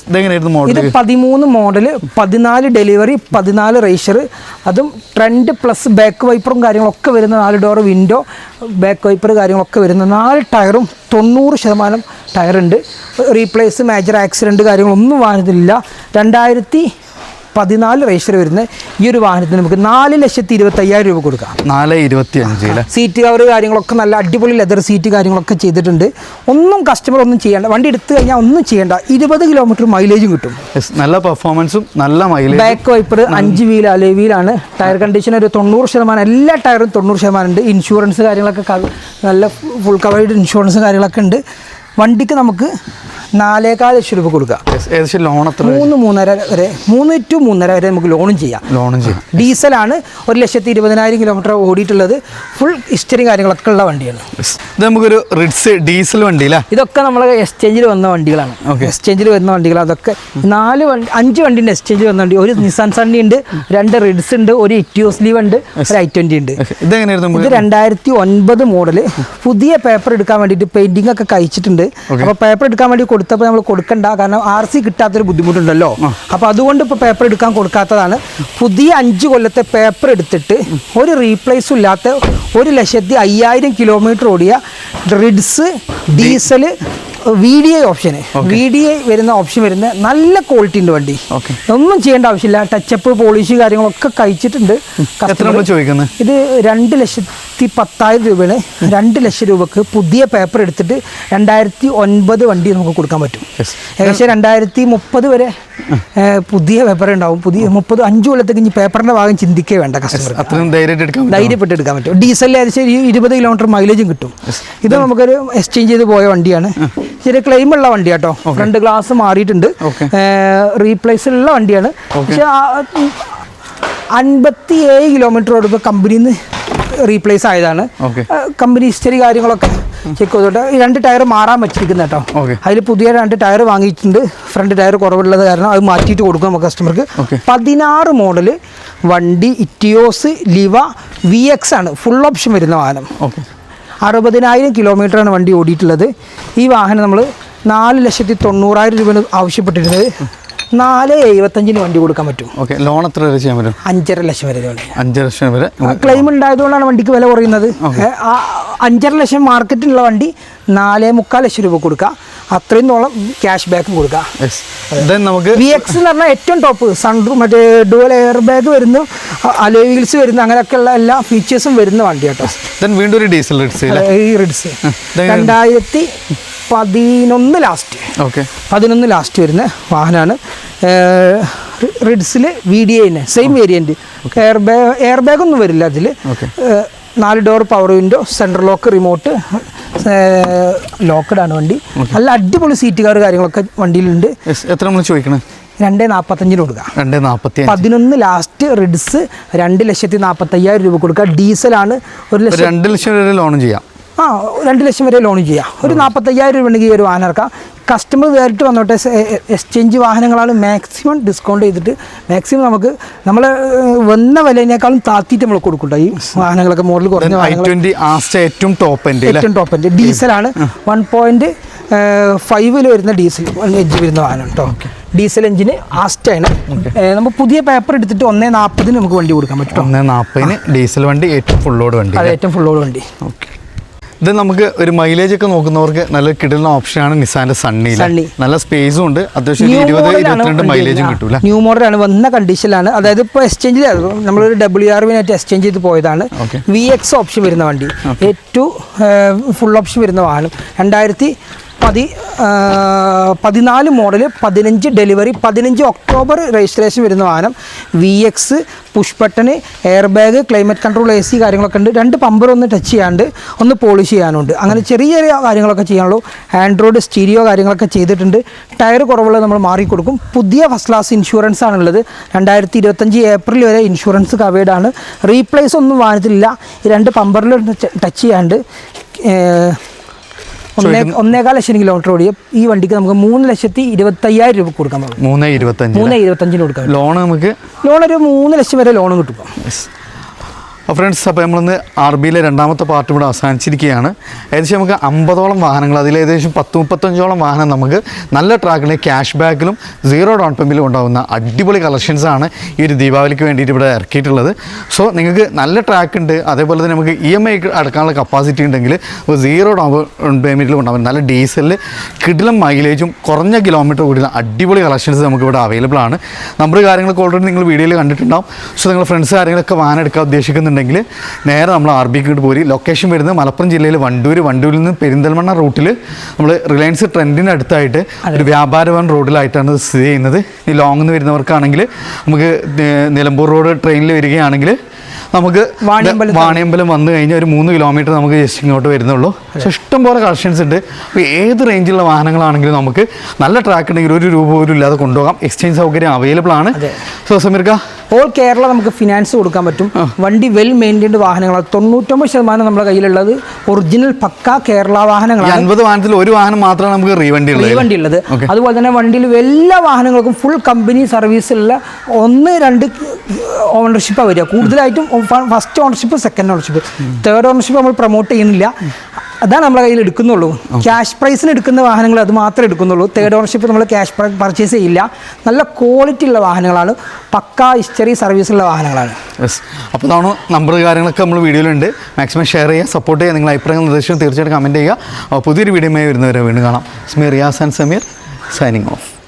ഇതെങ്ങനെയായിരുന്നു ഇത് മോഡൽ പതിമൂന്ന് മോഡൽ പതിനാല് ഡെലിവറി പതിനാല് റേഷർ അതും ട്രെൻഡ് പ്ലസ് ബാക്ക് വൈപ്പറും കാര്യങ്ങളൊക്കെ വരുന്ന നാല് ഡോർ വിൻഡോ ബാക്ക് വൈപ്പർ കാര്യങ്ങളൊക്കെ വരുന്ന നാല് ടയറും തൊണ്ണൂറ് ശതമാനം ടയറുണ്ട് റീപ്ലേസ് മേജർ ആക്സിഡന്റ് കാര്യങ്ങളൊന്നും വാങ്ങുന്നില്ല രണ്ടായിരത്തി പതിനാല് റേഷർ വരുന്ന ഈ ഒരു വാഹനത്തിന് നമുക്ക് നാല് ലക്ഷത്തി ഇരുപത്തയ്യായിരം രൂപ കൊടുക്കാം. നാല് ഇരുപത്തി അഞ്ച് അല്ലേ സീറ്റ് കവർ കാര്യങ്ങളൊക്കെ നല്ല അടിപൊളി ലെതർ സീറ്റ് കാര്യങ്ങളൊക്കെ ചെയ്തിട്ടുണ്ട്. ഒന്നും കസ്റ്റമർ ഒന്നും ചെയ്യേണ്ട വണ്ടി എടുത്തു കഴിഞ്ഞാൽ ഒന്നും ചെയ്യേണ്ട ഇരുപത് കിലോമീറ്റർ മൈലേജും കിട്ടും. നല്ല പെർഫോമൻസും നല്ല മൈലേജ് ബാക്ക് വൈപ്പർ അഞ്ച് വീൽ അലേ വീലാണ് ടയർ കണ്ടീഷൻ ഒരു തൊണ്ണൂറ് ശതമാനം എല്ലാ ടയറും തൊണ്ണൂറ് ശതമാനം ഉണ്ട്. ഇൻഷുറൻസ് കാര്യങ്ങളൊക്കെ നല്ല ഫുൾ കവേർഡ് ഇൻഷുറൻസ് കാര്യങ്ങളൊക്കെ ഉണ്ട്. വണ്ടിക്ക് നമുക്ക് നാലേകാൽ ലക്ഷം രൂപ കൊടുക്കാം. ഏകദേശം ലോൺ എത്ര മൂന്ന് മൂന്നര വരെ മൂന്ന് ടു മൂന്നര വരെ നമുക്ക് ലോണും ചെയ്യാം. ലോണും ചെയ്യാം. ഡീസലാണ് ഒരു ലക്ഷത്തി ഇരുപതിനായിരം കിലോമീറ്റർ ഓടിയിട്ടുള്ളത്. ഫുൾ ഹിസ്റ്ററി കാര്യങ്ങളൊക്കെ ഉള്ള വണ്ടിയാണ്. ഇത് നമുക്കൊരു റിഡ്സ് ഡീസൽ വണ്ടി അല്ലേ ഇതൊക്കെ നമ്മൾ എക്സ്ചേഞ്ചിൽ വന്ന വണ്ടികളാണ്. എക്സ്ചേഞ്ചിൽ വരുന്ന വണ്ടികൾ അതൊക്കെ നാല് വണ്ടി അഞ്ച് വണ്ടിന്റെ എക്സ്ചേഞ്ചിൽ വന്ന വണ്ടി. ഒരു നിസാൻ സണ്ണി ഉണ്ട് രണ്ട് റിഡ്സ് ഉണ്ട് ഒരു ഇറ്റിയോസ് ലീവ് ഉണ്ട് ഒരു ഐ ട്വന്റി ഉണ്ട്. ഇത് രണ്ടായിരത്തി ഒൻപത് മോഡൽ പുതിയ പേപ്പർ എടുക്കാൻ വേണ്ടിയിട്ട് പെയിന്റിംഗ് ഒക്കെ കഴിച്ചിട്ടുണ്ട്. അപ്പോൾ പേപ്പർ എടുക്കാൻ വേണ്ടി കൊടുത്തപ്പോൾ നമ്മൾ കൊടുക്കണ്ട. കാരണം ആർ സി കിട്ടാത്തൊരു ബുദ്ധിമുട്ടുണ്ടല്ലോ. അപ്പോൾ അതുകൊണ്ട് ഇപ്പോൾ പേപ്പർ എടുക്കാൻ കൊടുക്കാത്തതാണ്. പുതിയ അഞ്ച് കൊല്ലത്തെ പേപ്പർ എടുത്തിട്ട് ഒരു റീപ്ലേസും ഇല്ലാത്ത ഒരു ലക്ഷത്തി അയ്യായിരം കിലോമീറ്റർ ഓടിയ Ritz diesel V D I option V D I വരുന്ന ഓപ്ഷൻ വരുന്ന നല്ല ക്വാളിറ്റി ഉണ്ട് വണ്ടി. ഒന്നും ചെയ്യേണ്ട ആവശ്യമില്ല. ടച്ചപ്പ് പോളിഷ് കാര്യങ്ങളൊക്കെ കഴിച്ചിട്ടുണ്ട്. ഇത് രണ്ട് ലക്ഷത്തി പത്തായിരം രൂപയാണ്. രണ്ട് ലക്ഷം രൂപക്ക് പുതിയ പേപ്പർ എടുത്തിട്ട് രണ്ടായിരത്തി ഒൻപത് വണ്ടി നമുക്ക് കൊടുക്കാൻ പറ്റും. ഏകദേശം രണ്ടായിരത്തി മുപ്പത് വരെ പുതിയ പേപ്പർ ഉണ്ടാവും. പുതിയ മുപ്പത് അഞ്ച് കൊല്ലത്തേക്ക് ഇനി പേപ്പറിന്റെ ഭാഗം ചിന്തിക്കേ വേണ്ട കസ്റ്റമർ? ധൈര്യപ്പെട്ട് എടുക്കാൻ പറ്റും. ഡീസലിൽ ഏകദേശം ഇരുപത് കിലോമീറ്റർ മൈലേജും കിട്ടും. ഇത് നമുക്കൊരു എക്സ്ചേഞ്ച് ചെയ്ത് പോയ വണ്ടിയാണ്. ചെറിയ ക്ലെയിം ഉള്ള വണ്ടി കേട്ടോ. ഫ്രണ്ട് ഗ്ലാസ് മാറിയിട്ടുണ്ട്. റീപ്ലേസ് ഉള്ള വണ്ടിയാണ്. പക്ഷെ അൻപത്തി ഏഴ് കിലോമീറ്റർ ഓടുമ്പോൾ കമ്പനിയിൽ നിന്ന് റീപ്ലേസ് ആയതാണ് കമ്പനി ഹിസ്റ്ററി കാര്യങ്ങളൊക്കെ ചെക്ക് ചെയ്തോട്ടെ. രണ്ട് ടയർ മാറാൻ വെച്ചിരിക്കുന്ന കേട്ടോ. അതിൽ പുതിയ രണ്ട് ടയർ വാങ്ങിയിട്ടുണ്ട്. ഫ്രണ്ട് ടയർ കുറവുള്ളത് കാരണം അത് മാറ്റിയിട്ട് കൊടുക്കും നമുക്ക് കസ്റ്റമർക്ക്. പതിനാറ് മോഡൽ വണ്ടി ഇറ്റിയോസ് ലിവ വി എക്സ് ആണ്. ഫുൾ ഓപ്ഷൻ വരുന്ന വാഹനം. ഓക്കെ അറുപതിനായിരം കിലോമീറ്ററാണ് വണ്ടി ഓടിയിട്ടുള്ളത്. ഈ വാഹനം നമ്മൾ നാല് ലക്ഷത്തി തൊണ്ണൂറായിരം രൂപയാണ് ആവശ്യപ്പെട്ടിരുന്നത് നാല് എഴുപത്തഞ്ചിന് വണ്ടി കൊടുക്കാൻ പറ്റും. ഓക്കെ ലോൺ എത്ര വരെ ചെയ്യാൻ പറ്റും? അഞ്ചര ലക്ഷം വരെ അഞ്ചര അഞ്ച് ലക്ഷം വരെ. ക്ലെയിം ഉണ്ടായതുകൊണ്ടാണ് വണ്ടിക്ക് വില കുറയുന്നത്. അഞ്ചര ലക്ഷം മാർക്കറ്റിലുള്ള വണ്ടി നാലേ മുക്കാൽ ലക്ഷം രൂപ കൊടുക്കുക. അത്രയും തോളം ക്യാഷ് ബാക്കും കൊടുക്കുക. നമുക്ക് വി എക്സ് എന്ന് പറഞ്ഞാൽ ഏറ്റവും ടോപ്പ് സൺ മറ്റേ ഡുവൽ എയർ ബാഗ് വരുന്നു. അലോയ് വീൽസ് വരുന്നു. അങ്ങനെയൊക്കെയുള്ള എല്ലാ ഫീച്ചേഴ്സും വരുന്ന വണ്ടി കേട്ടോ വീണ്ടും ഒരു ഡീസൽ ഈ റിഡ്സ്? രണ്ടായിരത്തി പതിനൊന്ന് ലാസ്റ്റ് ഓക്കെ പതിനൊന്ന് ലാസ്റ്റ് വരുന്ന വാഹനമാണ്. റിഡ്സിൽ വി ഡി ഐന് same variant air bag air bag ഒന്നും വരില്ല അതിൽ. നാല് door power window central lock remote locked ആണ് വണ്ടി. നല്ല അടിപൊളി സീറ്റുകാർ കാര്യങ്ങളൊക്കെ വണ്ടിയിലുണ്ട്. എത്ര നമ്മൾ ചോദിക്കണം? രണ്ടേ നാൽപ്പത്തഞ്ചിന് കൊടുക്കാം. രണ്ട് നാൽപ്പത്തി പതിനൊന്ന് ലാസ്റ്റ് റിഡ്സ് രണ്ട് ലക്ഷത്തി നാൽപ്പത്തയ്യായിരം രൂപ കൊടുക്കുക ഡീസലാണ് ഒരു ലക്ഷം രണ്ട് ലക്ഷം. രൂപ ലോണും ചെയ്യാം. ആ രണ്ട് ലക്ഷം വരെ ലോൺ ചെയ്യാം. ഒരു നാൽപ്പത്തയ്യായിരം രൂപ ഉണ്ടെങ്കിൽ ഈ ഒരു വാഹനം ഇറക്കാം. കസ്റ്റമർ നേരിട്ട് വന്നോട്ടെ എക്സ്ചേഞ്ച് വാഹനങ്ങളാണ് മാക്സിമം ഡിസ്കൗണ്ട് ചെയ്തിട്ട് മാക്സിമം നമുക്ക് നമ്മൾ വന്ന വിലയിനേക്കാളും താത്തിയിട്ട് നമ്മൾ കൊടുക്കണ്ട ഈ വാഹനങ്ങളൊക്കെ മോഡൽ കുറഞ്ഞ വാഹനങ്ങൾ ഏറ്റവും ടോപ്പ് ഏറ്റവും ടോപ്പ് എന്റെ ഡീസലാണ് വൺ പോയിന്റ് ഫൈവിൽ വരുന്ന ഡീസൽ എഞ്ച് വരുന്ന വാഹനം കേട്ടോ ഡീസൽ എഞ്ചിന് ആസ്റ്റാണ് നമുക്ക് പുതിയ പേപ്പർ എടുത്തിട്ട് ഒന്നേ നാൽപ്പതിന് നമുക്ക് വണ്ടി കൊടുക്കാൻ പറ്റും. ഒന്ന് നാൽപ്പതിന് ഡീസൽ വണ്ടി ഏറ്റവും ഫുൾ ലോഡ് വണ്ടി ഏറ്റവും ഏറ്റവും ഫുള്ളോട് വണ്ടി. ഓക്കെ ഇത് നമുക്ക് ഒരു മൈലേജ് ഒക്കെ നോക്കുന്നവർക്ക് നല്ല കിടുന്ന ഓപ്ഷനാണ് നിസാന്റെ സണ്ണി. നല്ല സ്പേസും ഉണ്ട്. അത്യാവശ്യം ഒരു ഇരുപത് ഇരുപത്തിരണ്ട് മൈലേജും കിട്ടൂല. ന്യൂ മോഡലാണ് വന്ന കണ്ടീഷനിലാണ് അതായത് ഇപ്പോൾ എക്സ്ചേഞ്ച് നമ്മളൊരു ഡബ്ല്യു ആർ വിനായിട്ട് എക്സ്ചേഞ്ച് ചെയ്ത് പോയതാണ്. വി എക്സ് ഓപ്ഷൻ വരുന്ന വണ്ടി. ഏറ്റവും ഫുൾ ഓപ്ഷൻ വരുന്ന വാഹനം. രണ്ടായിരത്തി പതി പതിനാല് മോഡൽ പതിനഞ്ച് ഡെലിവറി പതിനഞ്ച് ഒക്ടോബർ രജിസ്ട്രേഷൻ വരുന്ന വാഹനം. V X push button air bag climate control A C കാര്യങ്ങളൊക്കെ ഉണ്ട്. രണ്ട് പമ്പർ ഒന്ന് ടച്ച് ചെയ്യാണ്ട് ഒന്ന് പോളിഷ് ചെയ്യാനുണ്ട്. അങ്ങനെ ചെറിയ ചെറിയ കാര്യങ്ങളൊക്കെ ചെയ്യാനുള്ളൂ. ആൻഡ്രോയിഡ് സ്റ്റീരിയോ കാര്യങ്ങളൊക്കെ ചെയ്തിട്ടുണ്ട്. ടയർ കുറവുള്ളത് നമ്മൾ മാറിക്കൊടുക്കും. പുതിയ ഫസ്റ്റ് ക്ലാസ് ഇൻഷുറൻസ് ആണുള്ളത്. രണ്ടായിരത്തി ഇരുപത്തഞ്ച് ഏപ്രിൽ വരെ ഇൻഷുറൻസ് കവേഡ് ആണ്. റീപ്ലേസ് ഒന്നും വാഹനത്തിലില്ല. ഈ രണ്ട് പമ്പറിൽ ടച്ച് ചെയ്യാണ്ട് ഒന്നേ ഒന്നേകാൽ ലക്ഷം കിലോമീറ്റർ ഓടിയ ഈ വണ്ടിക്ക് നമുക്ക് മൂന്ന് ലക്ഷത്തി ഇരുപത്തയ്യായിരം രൂപ കൊടുക്കാൻ പറ്റും. മൂന്ന് ഇരുപത്തഞ്ച് മൂന്ന് ഇരുപത്തഞ്ചിന് കൊടുക്കാം ലോൺ നമുക്ക് ലോൺ ഒരു മൂന്ന് ലക്ഷം വരെ ലോൺ കിട്ടും. അപ്പോൾ ഫ്രണ്ട്സ് അപ്പോൾ നമ്മളിന്ന് ആർ ബിയിലെ രണ്ടാമത്തെ പാർട്ട് ഇവിടെ അവസാനിച്ചിരിക്കുകയാണ്. ഏകദേശം നമുക്ക് അമ്പതോളം വാഹനങ്ങൾ അതിൽ ഏകദേശം പത്ത് മുപ്പത്തഞ്ചോളം വാഹനം നമുക്ക് നല്ല ട്രാക്കിൽ ക്യാഷ് ബാക്കിലും സീറോ ഡൗൺ പേയ്മെന്റിലും ഉണ്ടാകുന്ന അടിപൊളി കളക്ഷൻസാണ് ഈ ഒരു ദീപാവലിക്ക് വേണ്ടിയിട്ട് ഇവിടെ ഇറക്കിയിട്ടുള്ളത്. സോ നിങ്ങൾക്ക് നല്ല ട്രാക്ക് ഉണ്ട് അതേപോലെ തന്നെ നമുക്ക് ഇ എം ഐ അടക്കാനുള്ള കപ്പാസിറ്റി ഉണ്ടെങ്കിൽ സീറോ ഡൗൺ പേയ്മെന്റിലും ഉണ്ടാകും നല്ല ഡീസലിൽ കിടിലം മൈലേജും കുറഞ്ഞ കിലോമീറ്റർ കൂടിയുള്ള അടിപൊളി കളക്ഷൻസ് നമുക്ക് ഇവിടെ അവൈലബിൾ ആണ്. നമ്പർ കാര്യങ്ങളൊക്കെ ഓൾറെഡി നിങ്ങൾ വീഡിയോയിൽ കണ്ടിട്ടുണ്ടാവും. സോ നിങ്ങൾ ഫ്രണ്ട്സ് കാര്യങ്ങളൊക്കെ വാഹനം എടുക്കാൻ ഉദ്ദേശിക്കുന്നുണ്ടെങ്കിൽ നേരെ നമ്മൾ ആർ ബിക്ക് പോരി. ലൊക്കേഷൻ വരുന്നത് മലപ്പുറം ജില്ലയിൽ വണ്ടൂർ വണ്ടൂരിൽ നിന്ന് പെരിന്തൽമണ്ണ റൂട്ടിൽ നമ്മൾ റിലയൻസ് ട്രെൻഡിന് അടുത്തായിട്ട് ഒരു വ്യാപാരവൻ റോഡിലായിട്ടാണ് സ്ഥിതി ചെയ്യുന്നത്. ഈ ലോങ്ങിൽ നിന്ന് വരുന്നവർക്കാണെങ്കിൽ നമുക്ക് നിലമ്പൂർ റോഡ് ട്രെയിനിൽ വരികയാണെങ്കിൽ നമുക്ക് വാണിയമ്പലം വന്നു കഴിഞ്ഞാൽ ഒരു മൂന്ന് കിലോമീറ്റർ നമുക്ക് ജസ്റ്റ് ഇങ്ങോട്ട് വരുന്നുള്ളൂ. പക്ഷേ ഇഷ്ടംപോലെ കളക്ഷൻസ് ഉണ്ട്. അപ്പോൾ ഏത് റേഞ്ചിലുള്ള വാഹനങ്ങളാണെങ്കിലും നമുക്ക് നല്ല ട്രാക്ക് ഉണ്ടെങ്കിൽ ഒരു രൂപ പോലും ഇല്ലാതെ കൊണ്ടുപോകാം. എക്സ്ചേഞ്ച് സൗകര്യം അവൈലബിൾ ആണ്. സോ സമീർക്ക ഓൾ കേരള നമുക്ക് ഫിനാൻസ് കൊടുക്കാൻ പറ്റും. വണ്ടി വെൽ മെയിന്റൈൻഡ് വാഹനങ്ങളാണ് തൊണ്ണൂറ്റൊമ്പത് ശതമാനം നമ്മുടെ കയ്യിലുള്ളത് ഒറിജിനൽ പക്ക കേരള വാഹനങ്ങളാണ്. അൻപത് വാഹനത്തിൽ ഒരു വാഹനം മാത്രമാണ് നമുക്ക് റീവണ്ടി റീവണ്ടി ഉള്ളത് അതുപോലെ തന്നെ വണ്ടിയിൽ എല്ലാ വാഹനങ്ങൾക്കും ഫുൾ കമ്പനി സർവീസുള്ള ഒന്ന് രണ്ട് ഓണർഷിപ്പാണ് വരിക. കൂടുതലായിട്ടും first ownership second ownership third ownership നമ്മൾ പ്രൊമോട്ട് ചെയ്യുന്നില്ല. അതാണ് നമ്മളെ കയ്യിൽ എടുക്കുന്നുള്ളൂ. ക്യാഷ് പ്രൈസിന് എടുക്കുന്ന വാഹനങ്ങൾ അത് മാത്രമേ എടുക്കുന്നുള്ളൂ. തേർഡ് ഓണർഷിപ്പ് നമ്മൾ ക്യാഷ് പർച്ചേസ് ചെയ്യില്ല. നല്ല ക്വാളിറ്റി ഉള്ള വാഹനങ്ങളാണ്. പക്ക ഹിസ്റ്ററി സർവീസുള്ള വാഹനങ്ങളാണ്. യെസ് അപ്പോൾ അതാണ് നമ്പർ കാര്യങ്ങളൊക്കെ നമ്മൾ വീഡിയോയിലുണ്ട്. മാക്സിമം ഷെയർ ചെയ്യുക സപ്പോർട്ട് ചെയ്യുക നിങ്ങൾ അഭിപ്രായങ്ങൾ നിർദ്ദേശം തീർച്ചയായിട്ടും കമന്റ് ചെയ്യുക. പുതിയൊരു വീഡിയോയുമായി വരുന്നവരെ വീണ്ടും കാണാം. Sameer Riyas and Sameer signing off